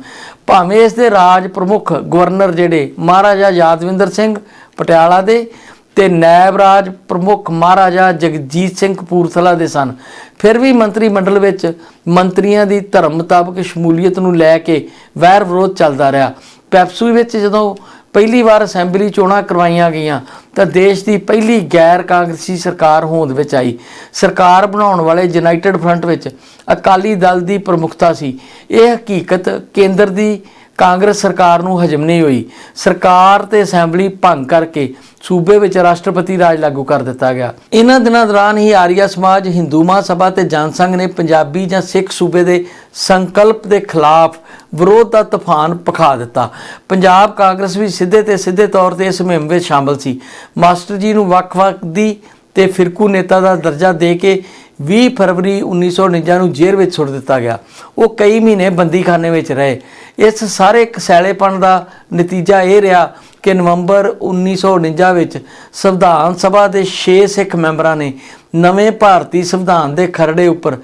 [SPEAKER 1] ਭਾਵੇਂ ਇਸ ਦੇ ਰਾਜ ਪ੍ਰਮੁੱਖ ਗਵਰਨਰ ਜਿਹੜੇ ਮਹਾਰਾਜਾ ਯਾਦਵਿੰਦਰ ਸਿੰਘ, ਪਟਿਆਲਾ ਦੇ ਤੇ ਨਾਇਬ ਰਾਜ ਪ੍ਰਮੁੱਖ ਮਹਾਰਾਜਾ ਜਗਜੀਤ ਸਿੰਘ ਕਪੂਰਥਲਾ ਦੇ ਸਨ। ਫਿਰ ਵੀ ਮੰਤਰੀ ਮੰਡਲ ਵਿੱਚ ਮੰਤਰੀਆਂ ਦੀ ਧਰਮ ਮੁਤਾਬਕ ਸ਼ਮੂਲੀਅਤ ਨੂੰ ਲੈ ਕੇ ਵੈਰ ਵਿਰੋਧ ਚੱਲਦਾ ਰਿਹਾ। ਪੈਪਸੂ ਵਿੱਚ ਜਦੋਂ ਪਹਿਲੀ ਵਾਰ ਅਸੈਂਬਲੀ ਚੋਣਾਂ ਕਰਵਾਈਆਂ ਗਈਆਂ, ਤਾਂ ਦੇਸ਼ ਦੀ ਪਹਿਲੀ ਗੈਰ ਕਾਂਗਰਸੀ ਸਰਕਾਰ ਹੋਂਦ ਵਿੱਚ ਆਈ। ਸਰਕਾਰ ਬਣਾਉਣ ਵਾਲੇ ਯੂਨਾਈਟਿਡ ਫਰੰਟ ਵਿੱਚ ਅਕਾਲੀ ਦਲ ਦੀ ਪ੍ਰਮੁੱਖਤਾ ਸੀ। ਇਹ ਹਕੀਕਤ ਕੇਂਦਰ ਦੀ ਕਾਂਗਰਸ ਸਰਕਾਰ ਨੂੰ ਹਜਮ ਨਹੀਂ ਹੋਈ। ਸਰਕਾਰ ਤੇ ਅਸੈਂਬਲੀ ਭੰਗ ਕਰਕੇ ਸੂਬੇ ਵਿੱਚ ਰਾਸ਼ਟਰਪਤੀ ਰਾਜ ਲਾਗੂ ਕਰ ਦਿੱਤਾ ਗਿਆ। ਇਹਨਾਂ ਦਿਨਾਂ ਦੌਰਾਨ ਹੀ ਆਰੀਆ ਸਮਾਜ, ਹਿੰਦੂ ਮਹਾਸਭਾ ਤੇ ਜਨਸੰਘ ਨੇ ਪੰਜਾਬੀ ਜਾਂ ਸਿੱਖ ਸੂਬੇ ਦੇ ਸੰਕਲਪ ਦੇ ਖਿਲਾਫ ਵਿਰੋਧ ਦਾ ਤੂਫਾਨ ਪਖਾ ਦਿੱਤਾ। ਪੰਜਾਬ ਕਾਂਗਰਸ ਵੀ ਸਿੱਧੇ ਤੇ ਸਿੱਧੇ ਤੌਰ ਤੇ ਇਸ ਮੁਹਿੰਮ ਵਿੱਚ ਸ਼ਾਮਲ ਸੀ। ਮਾਸਟਰ ਜੀ ਨੂੰ ਵੱਖ-ਵੱਖ ਦੀ ਤੇ ਫਿਰਕੂ ਨੇਤਾ ਦਾ ਦਰਜਾ ਦੇ ਕੇ 20 ਫਰਵਰੀ 1949 ਨੂੰ ਜੇਲ੍ਹ ਵਿੱਚ ਸੁੱਟ ਦਿੱਤਾ ਗਿਆ। ਉਹ ਕਈ ਮਹੀਨੇ ਬੰਦੀਖਾਨੇ ਵਿੱਚ ਰਹੇ। ਇਸ ਸਾਰੇ ਕਸੈਲੇਪਣ ਦਾ ਨਤੀਜਾ ਇਹ ਰਿਹਾ ਕਿ ਨਵੰਬਰ 1949 ਵਿੱਚ ਸੰਵਿਧਾਨ ਸਭਾ ਦੇ 6 ਸਿੱਖ ਮੈਂਬਰਾਂ ਨੇ ਨਵੇਂ ਭਾਰਤੀ ਸੰਵਿਧਾਨ ਦੇ ਖਰੜੇ ਉੱਪਰ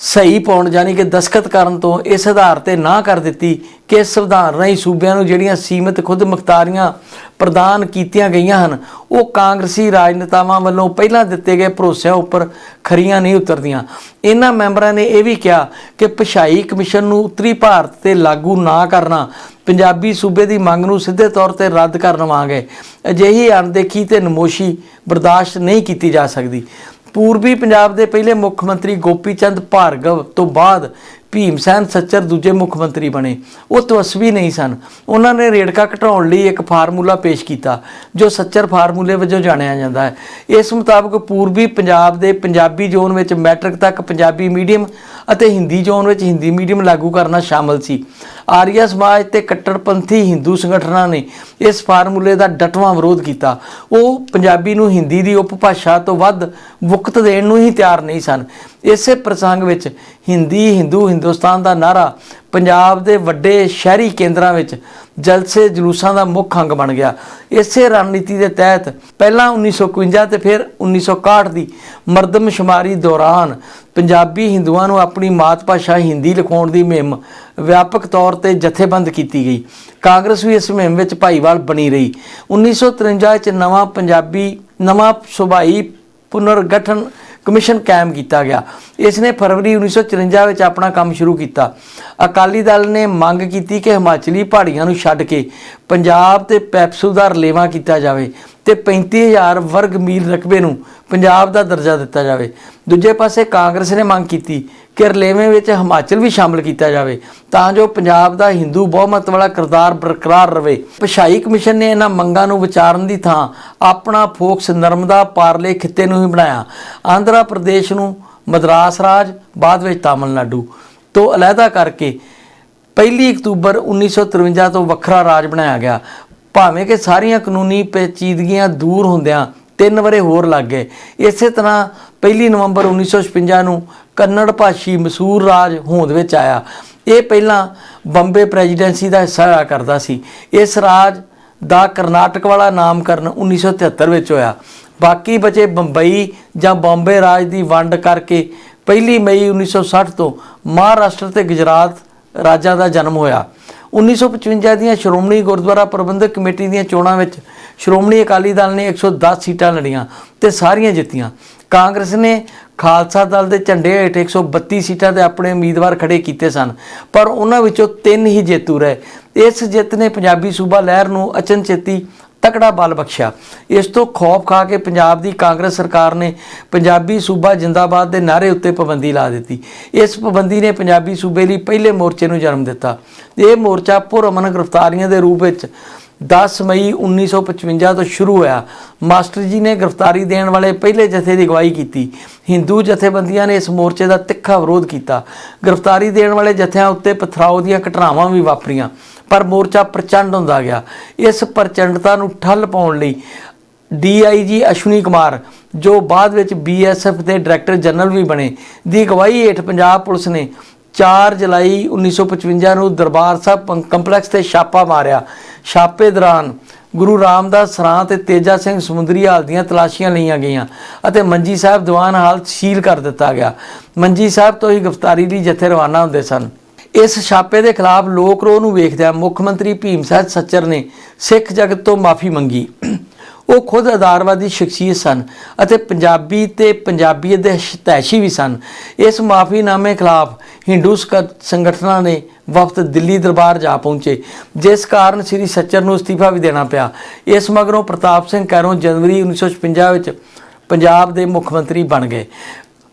[SPEAKER 1] ਸਹੀ ਪਾਉਣ ਜਾਨੀ ਕਿ ਦਸਖਤ ਕਰਨ ਤੋਂ ਇਸ ਆਧਾਰ ਤੇ ਨਾ ਕਰ ਦਿੱਤੀ ਕਿ ਸੰਵਿਧਾਨ ਰਾਹੀਂ ਸੂਬਿਆਂ ਨੂੰ ਜਿਹੜੀਆਂ ਸੀਮਿਤ ਖੁਦ ਮੁਖਤਾਰੀਆਂ ਪ੍ਰਦਾਨ ਕੀਤੀਆਂ ਗਈਆਂ ਹਨ, ਉਹ ਕਾਂਗਰਸੀ ਰਾਜਨੇਤਾਵਾਂ ਵੱਲੋਂ ਪਹਿਲਾਂ ਦਿੱਤੇ ਗਏ ਭਰੋਸਿਆਂ ਉੱਪਰ ਖਰੀਆਂ ਨਹੀਂ ਉਤਰਦੀਆਂ। ਇਹਨਾਂ ਮੈਂਬਰਾਂ ਨੇ ਇਹ ਵੀ ਕਿਹਾ ਕਿ ਪਛਾਈ ਕਮਿਸ਼ਨ ਨੂੰ ਉੱਤਰੀ ਭਾਰਤ ਤੇ ਲਾਗੂ ਨਾ ਕਰਨਾ, ਪੰਜਾਬੀ ਸੂਬੇ ਦੀ ਮੰਗ ਨੂੰ ਸਿੱਧੇ ਤੌਰ ਤੇ ਰੱਦ ਕਰਨ ਵਾਂਗ ਹੈ। ਅਜਿਹੀ ਅਣਦੇਖੀ ਤੇ ਨਮੋਸ਼ੀ ਬਰਦਾਸ਼ਤ ਨਹੀਂ ਕੀਤੀ ਜਾ ਸਕਦੀ। ਪੂਰਬੀ ਪੰਜਾਬ ਦੇ ਪਹਿਲੇ ਮੁੱਖ ਮੰਤਰੀ ਗੋਪੀ ਚੰਦ ਭਾਰਗਵ ਤੋਂ ਬਾਅਦ ਭੀਮ ਸੈਨ ਸੱਚਰ ਦੂਜੇ ਮੁੱਖ ਮੰਤਰੀ ਬਣੇ। ਉਹ ਤਵਸਵੀ ਨਹੀਂ ਸਨ। ਉਹਨਾਂ ਨੇ ਰੇੜਕਾ ਘਟਾਉਣ ਲਈ ਇੱਕ ਫਾਰਮੂਲਾ ਪੇਸ਼ ਕੀਤਾ, ਜੋ ਸੱਚਰ ਫਾਰਮੂਲੇ ਵਜੋਂ ਜਾਣਿਆ ਜਾਂਦਾ ਹੈ। ਇਸ ਮੁਤਾਬਕ ਪੂਰਬੀ ਪੰਜਾਬ ਦੇ ਪੰਜਾਬੀ ਜ਼ੋਨ ਵਿੱਚ ਮੈਟ੍ਰਿਕ ਤੱਕ ਪੰਜਾਬੀ ਮੀਡੀਅਮ ਅਤੇ ਹਿੰਦੀ ਜ਼ੋਨ ਵਿੱਚ ਹਿੰਦੀ ਮੀਡੀਅਮ ਲਾਗੂ ਕਰਨਾ ਸ਼ਾਮਲ ਸੀ। ਆਰੀਆ ਸਮਾਜ ਤੇ ਕੱਟੜਪੰਥੀ ਹਿੰਦੂ ਸੰਗਠਨਾਂ ਨੇ ਇਸ ਫਾਰਮੂਲੇ ਦਾ ਡਟਵਾਂ ਵਿਰੋਧ ਕੀਤਾ। ਉਹ ਪੰਜਾਬੀ ਨੂੰ ਹਿੰਦੀ ਦੀ ਉਪਭਾਸ਼ਾ ਤੋਂ ਵੱਧ ਮੁਕਤ ਦੇਣ ਨੂੰ ਹੀ ਤਿਆਰ ਨਹੀਂ ਸਨ। ਇਸੇ ਪ੍ਰਸੰਗ ਵਿੱਚ ਹਿੰਦੀ ਹਿੰਦੂ ਹਿੰਦੁਸਤਾਨ ਦਾ ਨਾਰਾ ਪੰਜਾਬ ਦੇ ਵੱਡੇ ਸ਼ਹਿਰੀ ਕੇਂਦਰਾਂ ਵਿੱਚ ਜਲਸੇ ਜਲੂਸਾਂ ਦਾ ਮੁੱਖ ਅੰਗ ਬਣ ਗਿਆ। ਇਸੇ ਰਣਨੀਤੀ ਦੇ ਤਹਿਤ ਪਹਿਲਾਂ 1951 ਤੇ ਫਿਰ 1961 ਦੀ ਮਰਦਮਸ਼ੁਮਾਰੀ ਦੌਰਾਨ ਪੰਜਾਬੀ ਹਿੰਦੂਆਂ ਨੂੰ ਆਪਣੀ ਮਾਤ ਭਾਸ਼ਾ ਹਿੰਦੀ ਲਿਖਾਉਣ ਦੀ ਮੁਹਿੰਮ ਵਿਆਪਕ ਤੌਰ ਤੇ ਜਥੇਬੰਦ ਕੀਤੀ ਗਈ। ਕਾਂਗਰਸ ਵੀ ਇਸ ਮੁਹਿੰਮ ਵਿੱਚ ਭਾਈਵਾਲ ਬਣੀ ਰਹੀ। 1953 ਚ ਨਵਾਂ ਪੰਜਾਬੀ, ਨਵਾਂ ਸੁਭਾਈ ਪੁਨਰਗਠਨ ਕਮਿਸ਼ਨ ਕਾਇਮ ਕੀਤਾ ਗਿਆ। ਇਸ ਨੇ ਫਰਵਰੀ 1954 ਵਿੱਚ ਆਪਣਾ ਕੰਮ ਸ਼ੁਰੂ ਕੀਤਾ। ਅਕਾਲੀ ਦਲ ਨੇ ਮੰਗ ਕੀਤੀ ਕਿ ਹਿਮਾਚਲੀ ਪਹਾੜੀਆਂ ਨੂੰ ਛੱਡ ਕੇ ਪੰਜਾਬ ਤੇ ਪੈਪਸੂ ਦਾ ਰਲੇਵਾ ਕੀਤਾ ਜਾਵੇ ਤੇ 35000 ਵਰਗ ਮੀਲ ਰਕਬੇ ਨੂੰ ਪੰਜਾਬ ਦਾ ਦਰਜਾ ਦਿੱਤਾ ਜਾਵੇ। ਦੂਜੇ ਪਾਸੇ ਕਾਂਗਰਸ ਨੇ ਮੰਗ ਕੀਤੀ ਕਿ ਵਿੱਚ ਹਿਮਾਚਲ ਵੀ ਸ਼ਾਮਲ ਕੀਤਾ ਜਾਵੇ, ਤਾਂ ਜੋ ਪੰਜਾਬ ਦਾ ਹਿੰਦੂ ਬਹੁਮਤ ਵਾਲਾ ਕਿਰਦਾਰ ਬਰਕਰਾਰ ਰਵੇ। ਪਛਾਈ ਕਮਿਸ਼ਨ ਨੇ ਇਹਨਾਂ ਮੰਗਾਂ ਨੂੰ ਵਿਚਾਰਨ ਦੀ ਥਾਂ ਆਪਣਾ ਫੋਕਸ ਨਰਮਦਾ ਪਾਰਲੇ ਖਿੱਤੇ ਨੂੰ ਹੀ ਬਣਾਇਆ। ਆਂਧਰਾ ਪ੍ਰਦੇਸ਼ ਨੂੰ ਮਦਰਾਸ ਰਾਜ, ਬਾਅਦ ਵਿੱਚ ਤਾਮਿਲਨਾਡੂ। ਤੋਂ ਅਲੱਗਾ ਕਰਕੇ ਪਹਿਲੀ ਅਕਤੂਬਰ 1953 ਤੋਂ ਵੱਖਰਾ ਰਾਜ ਬਣਾਇਆ ਗਿਆ। ਭਾਵੇਂ ਕਿ ਸਾਰੀਆਂ ਕਾਨੂੰਨੀ ਪੇਚੀਦਗੀਆਂ ਦੂਰ ਹੁੰਦਿਆਂ ਤਿੰਨ ਵਰੇ ਹੋਰ ਲੱਗ ਗਏ। ਇਸੇ ਤਰ੍ਹਾਂ 1 ਨਵੰਬਰ 1956 ਨੂੰ ਕੰਨੜ ਭਾਸ਼ੀ ਮਸੂਰ ਰਾਜ ਹੋਂਦ ਵਿੱਚ ਆਇਆ। ਇਹ ਪਹਿਲਾਂ ਬੰਬੇ ਪ੍ਰੈਜ਼ੀਡੈਂਸੀ ਦਾ ਹਿੱਸਾ ਹੋਇਆ ਕਰਦਾ ਸੀ। ਇਸ ਰਾਜ ਦਾ ਕਰਨਾਟਕ ਵਾਲਾ ਨਾਮਕਰਨ 1973 ਵਿੱਚ ਹੋਇਆ। ਬਾਕੀ ਬਚੇ ਬੰਬਈ ਜਾਂ ਬੰਬੇ ਰਾਜ ਦੀ ਵੰਡ ਕਰਕੇ 1 ਮਈ 1960 ਤੋਂ ਮਹਾਰਾਸ਼ਟਰ ਤੇ ਗੁਜਰਾਤ ਰਾਜਾਂ ਦਾ ਜਨਮ ਹੋਇਆ। 1955 ਦੀਆਂ ਸ਼੍ਰੋਮਣੀ ਗੁਰਦੁਆਰਾ ਪ੍ਰਬੰਧਕ ਕਮੇਟੀ ਦੀਆਂ ਚੋਣਾਂ ਵਿੱਚ ਸ਼੍ਰੋਮਣੀ ਅਕਾਲੀ ਦਲ ਨੇ 110 ਸੀਟਾਂ ਲੜੀਆਂ ਤੇ ਸਾਰੀਆਂ ਜਿੱਤੀਆਂ। ਕਾਂਗਰਸ ਨੇ ਖਾਲਸਾ ਦਲ ਦੇ ਝੰਡੇ ਹੇਠ 132 ਸੀਟਾਂ ਤੇ ਆਪਣੇ ਉਮੀਦਵਾਰ ਖੜੇ ਕੀਤੇ ਸਨ, ਪਰ ਉਹਨਾਂ ਵਿੱਚੋਂ ਤਿੰਨ ਹੀ ਜੇਤੂ ਰਹੇ। ਇਸ ਜਿੱਤ ਨੇ ਪੰਜਾਬੀ ਸੂਬਾ ਲਹਿਰ ਨੂੰ ਅਚਨਚੇਤੀ ਤਕੜਾ ਬਲ ਬਖਸ਼ਿਆ। ਇਸ ਤੋਂ ਖੌਫ ਖਾ ਕੇ ਪੰਜਾਬ ਦੀ ਕਾਂਗਰਸ ਸਰਕਾਰ ਨੇ ਪੰਜਾਬੀ ਸੂਬਾ ਜਿੰਦਾਬਾਦ ਦੇ ਨਾਅਰੇ ਉੱਤੇ ਪਾਬੰਦੀ ਲਾ ਦਿੱਤੀ। ਇਸ ਪਾਬੰਦੀ ਨੇ ਪੰਜਾਬੀ ਸੂਬੇ ਲਈ ਪਹਿਲੇ ਮੋਰਚੇ ਨੂੰ ਜਨਮ ਦਿੱਤਾ। ਇਹ ਮੋਰਚਾ ਪੁਰਅਮਨ ਗ੍ਰਿਫਤਾਰੀਆਂ ਦੇ ਰੂਪ ਵਿੱਚ 10 ਮਈ 1955 ਤੋਂ ਸ਼ੁਰੂ ਹੋਇਆ। ਮਾਸਟਰ ਜੀ ਨੇ ਗ੍ਰਿਫਤਾਰੀ ਦੇਣ ਵਾਲੇ ਪਹਿਲੇ ਜਥੇ ਦੀ ਅਗਵਾਈ ਕੀਤੀ। ਹਿੰਦੂ ਜਥੇਬੰਦੀਆਂ ਨੇ ਇਸ ਮੋਰਚੇ ਦਾ ਤਿੱਖਾ ਵਿਰੋਧ ਕੀਤਾ। ਗ੍ਰਿਫਤਾਰੀ ਦੇਣ ਵਾਲੇ ਜਥਿਆਂ ਉੱਤੇ ਪਥਰਾਓ ਦੀਆਂ ਘਟਨਾਵਾਂ ਵੀ ਵਾਪਰੀਆਂ। ਪਰ ਮੋਰਚਾ ਪ੍ਰਚੰਡ ਹੁੰਦਾ ਗਿਆ। ਇਸ ਪ੍ਰਚੰਡਤਾ ਨੂੰ ਠੱਲ ਪਾਉਣ ਲਈ ਡੀਆਈਜੀ ਅਸ਼ਵਨੀ ਕੁਮਾਰ, ਜੋ ਬਾਅਦ ਵਿੱਚ ਬੀਐਸਐਫ ਦੇ ਡਾਇਰੈਕਟਰ ਜਨਰਲ ਵੀ ਬਣੇ, ਦੀ ਅਗਵਾਈ ਹੇਠ ਪੰਜਾਬ ਪੁਲਿਸ ਨੇ 4 ਜੁਲਾਈ 1955 ਨੂੰ ਦਰਬਾਰ ਸਾਹਿਬ ਪੰ- ਕੰਪਲੈਕਸ ਤੇ ਛਾਪਾ ਮਾਰਿਆ। ਛਾਪੇ ਦੌਰਾਨ ਗੁਰੂ ਰਾਮਦਾਸ ਸਰਾਂ ਤੇ ਤੇਜਾ ਸਿੰਘ ਸਮੁੰਦਰੀ ਹਾਲ ਦੀਆਂ ਤਲਾਸ਼ੀਆਂ ਲਈਆਂ ਗਈਆਂ ਅਤੇ ਮੰਜੀ ਸਾਹਿਬ ਦੀਵਾਨ ਹਾਲ ਸੀਲ ਕਰ ਦਿੱਤਾ ਗਿਆ। ਮੰਜੀ ਸਾਹਿਬ ਤੋਂ ਹੀ ਗ੍ਰਿਫਤਾਰੀ ਲਈ ਜਥੇ ਰਵਾਨਾ ਹੁੰਦੇ ਸਨ। ਇਸ ਛਾਪੇ ਦੇ ਖਿਲਾਫ ਲੋਕ ਰੋਹ ਨੂੰ ਵੇਖਦਿਆਂ ਮੁੱਖ ਮੰਤਰੀ ਭੀਮ ਸਾਹਿਬ ਸੱਚਰ ਨੇ ਸਿੱਖ ਜਗਤ ਤੋਂ ਮਾਫੀ ਮੰਗੀ। ਉਹ ਖੁਦ ਆਧਾਰਵਾਦੀ ਸ਼ਖਸੀਅਤ ਸਨ ਅਤੇ ਪੰਜਾਬੀ ਤੇ ਪੰਜਾਬੀਅਤ ਦੇ ਹਿਤੈਸ਼ੀ ਵੀ ਸਨ। ਇਸ ਮਾਫੀਨਾਮੇ ਖਿਲਾਫ ਹਿੰਦੂ ਸਕ- ਸੰਗਠਨਾਂ ਨੇ ਵਫਦ ਦਿੱਲੀ ਦਰਬਾਰ ਜਾ ਪਹੁੰਚੇ, ਜਿਸ ਕਾਰਨ ਸ੍ਰੀ ਸੱਚਰ ਨੂੰ ਅਸਤੀਫਾ ਵੀ ਦੇਣਾ ਪਿਆ। ਇਸ ਮਗਰੋਂ ਪ੍ਰਤਾਪ ਸਿੰਘ ਕੈਰੋਂ ਜਨਵਰੀ 1956 ਵਿੱਚ ਪੰਜਾਬ ਦੇ ਮੁੱਖ ਮੰਤਰੀ ਬਣ ਗਏ।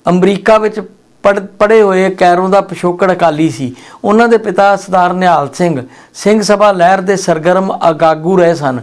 [SPEAKER 1] ਅਮਰੀਕਾ ਵਿੱਚ ਪੜੇ ਹੋਏ ਕੈਰੋਂ ਦਾ ਪਿਛੋਕੜ ਅਕਾਲੀ ਸੀ। ਉਹਨਾਂ ਦੇ ਪਿਤਾ ਸਰਦਾਰ ਨਿਹਾਲ ਸਿੰਘ ਸਿੰਘ ਸਭਾ ਲਹਿਰ ਦੇ ਸਰਗਰਮ ਅਗਾਗੂ ਰਹੇ ਸਨ।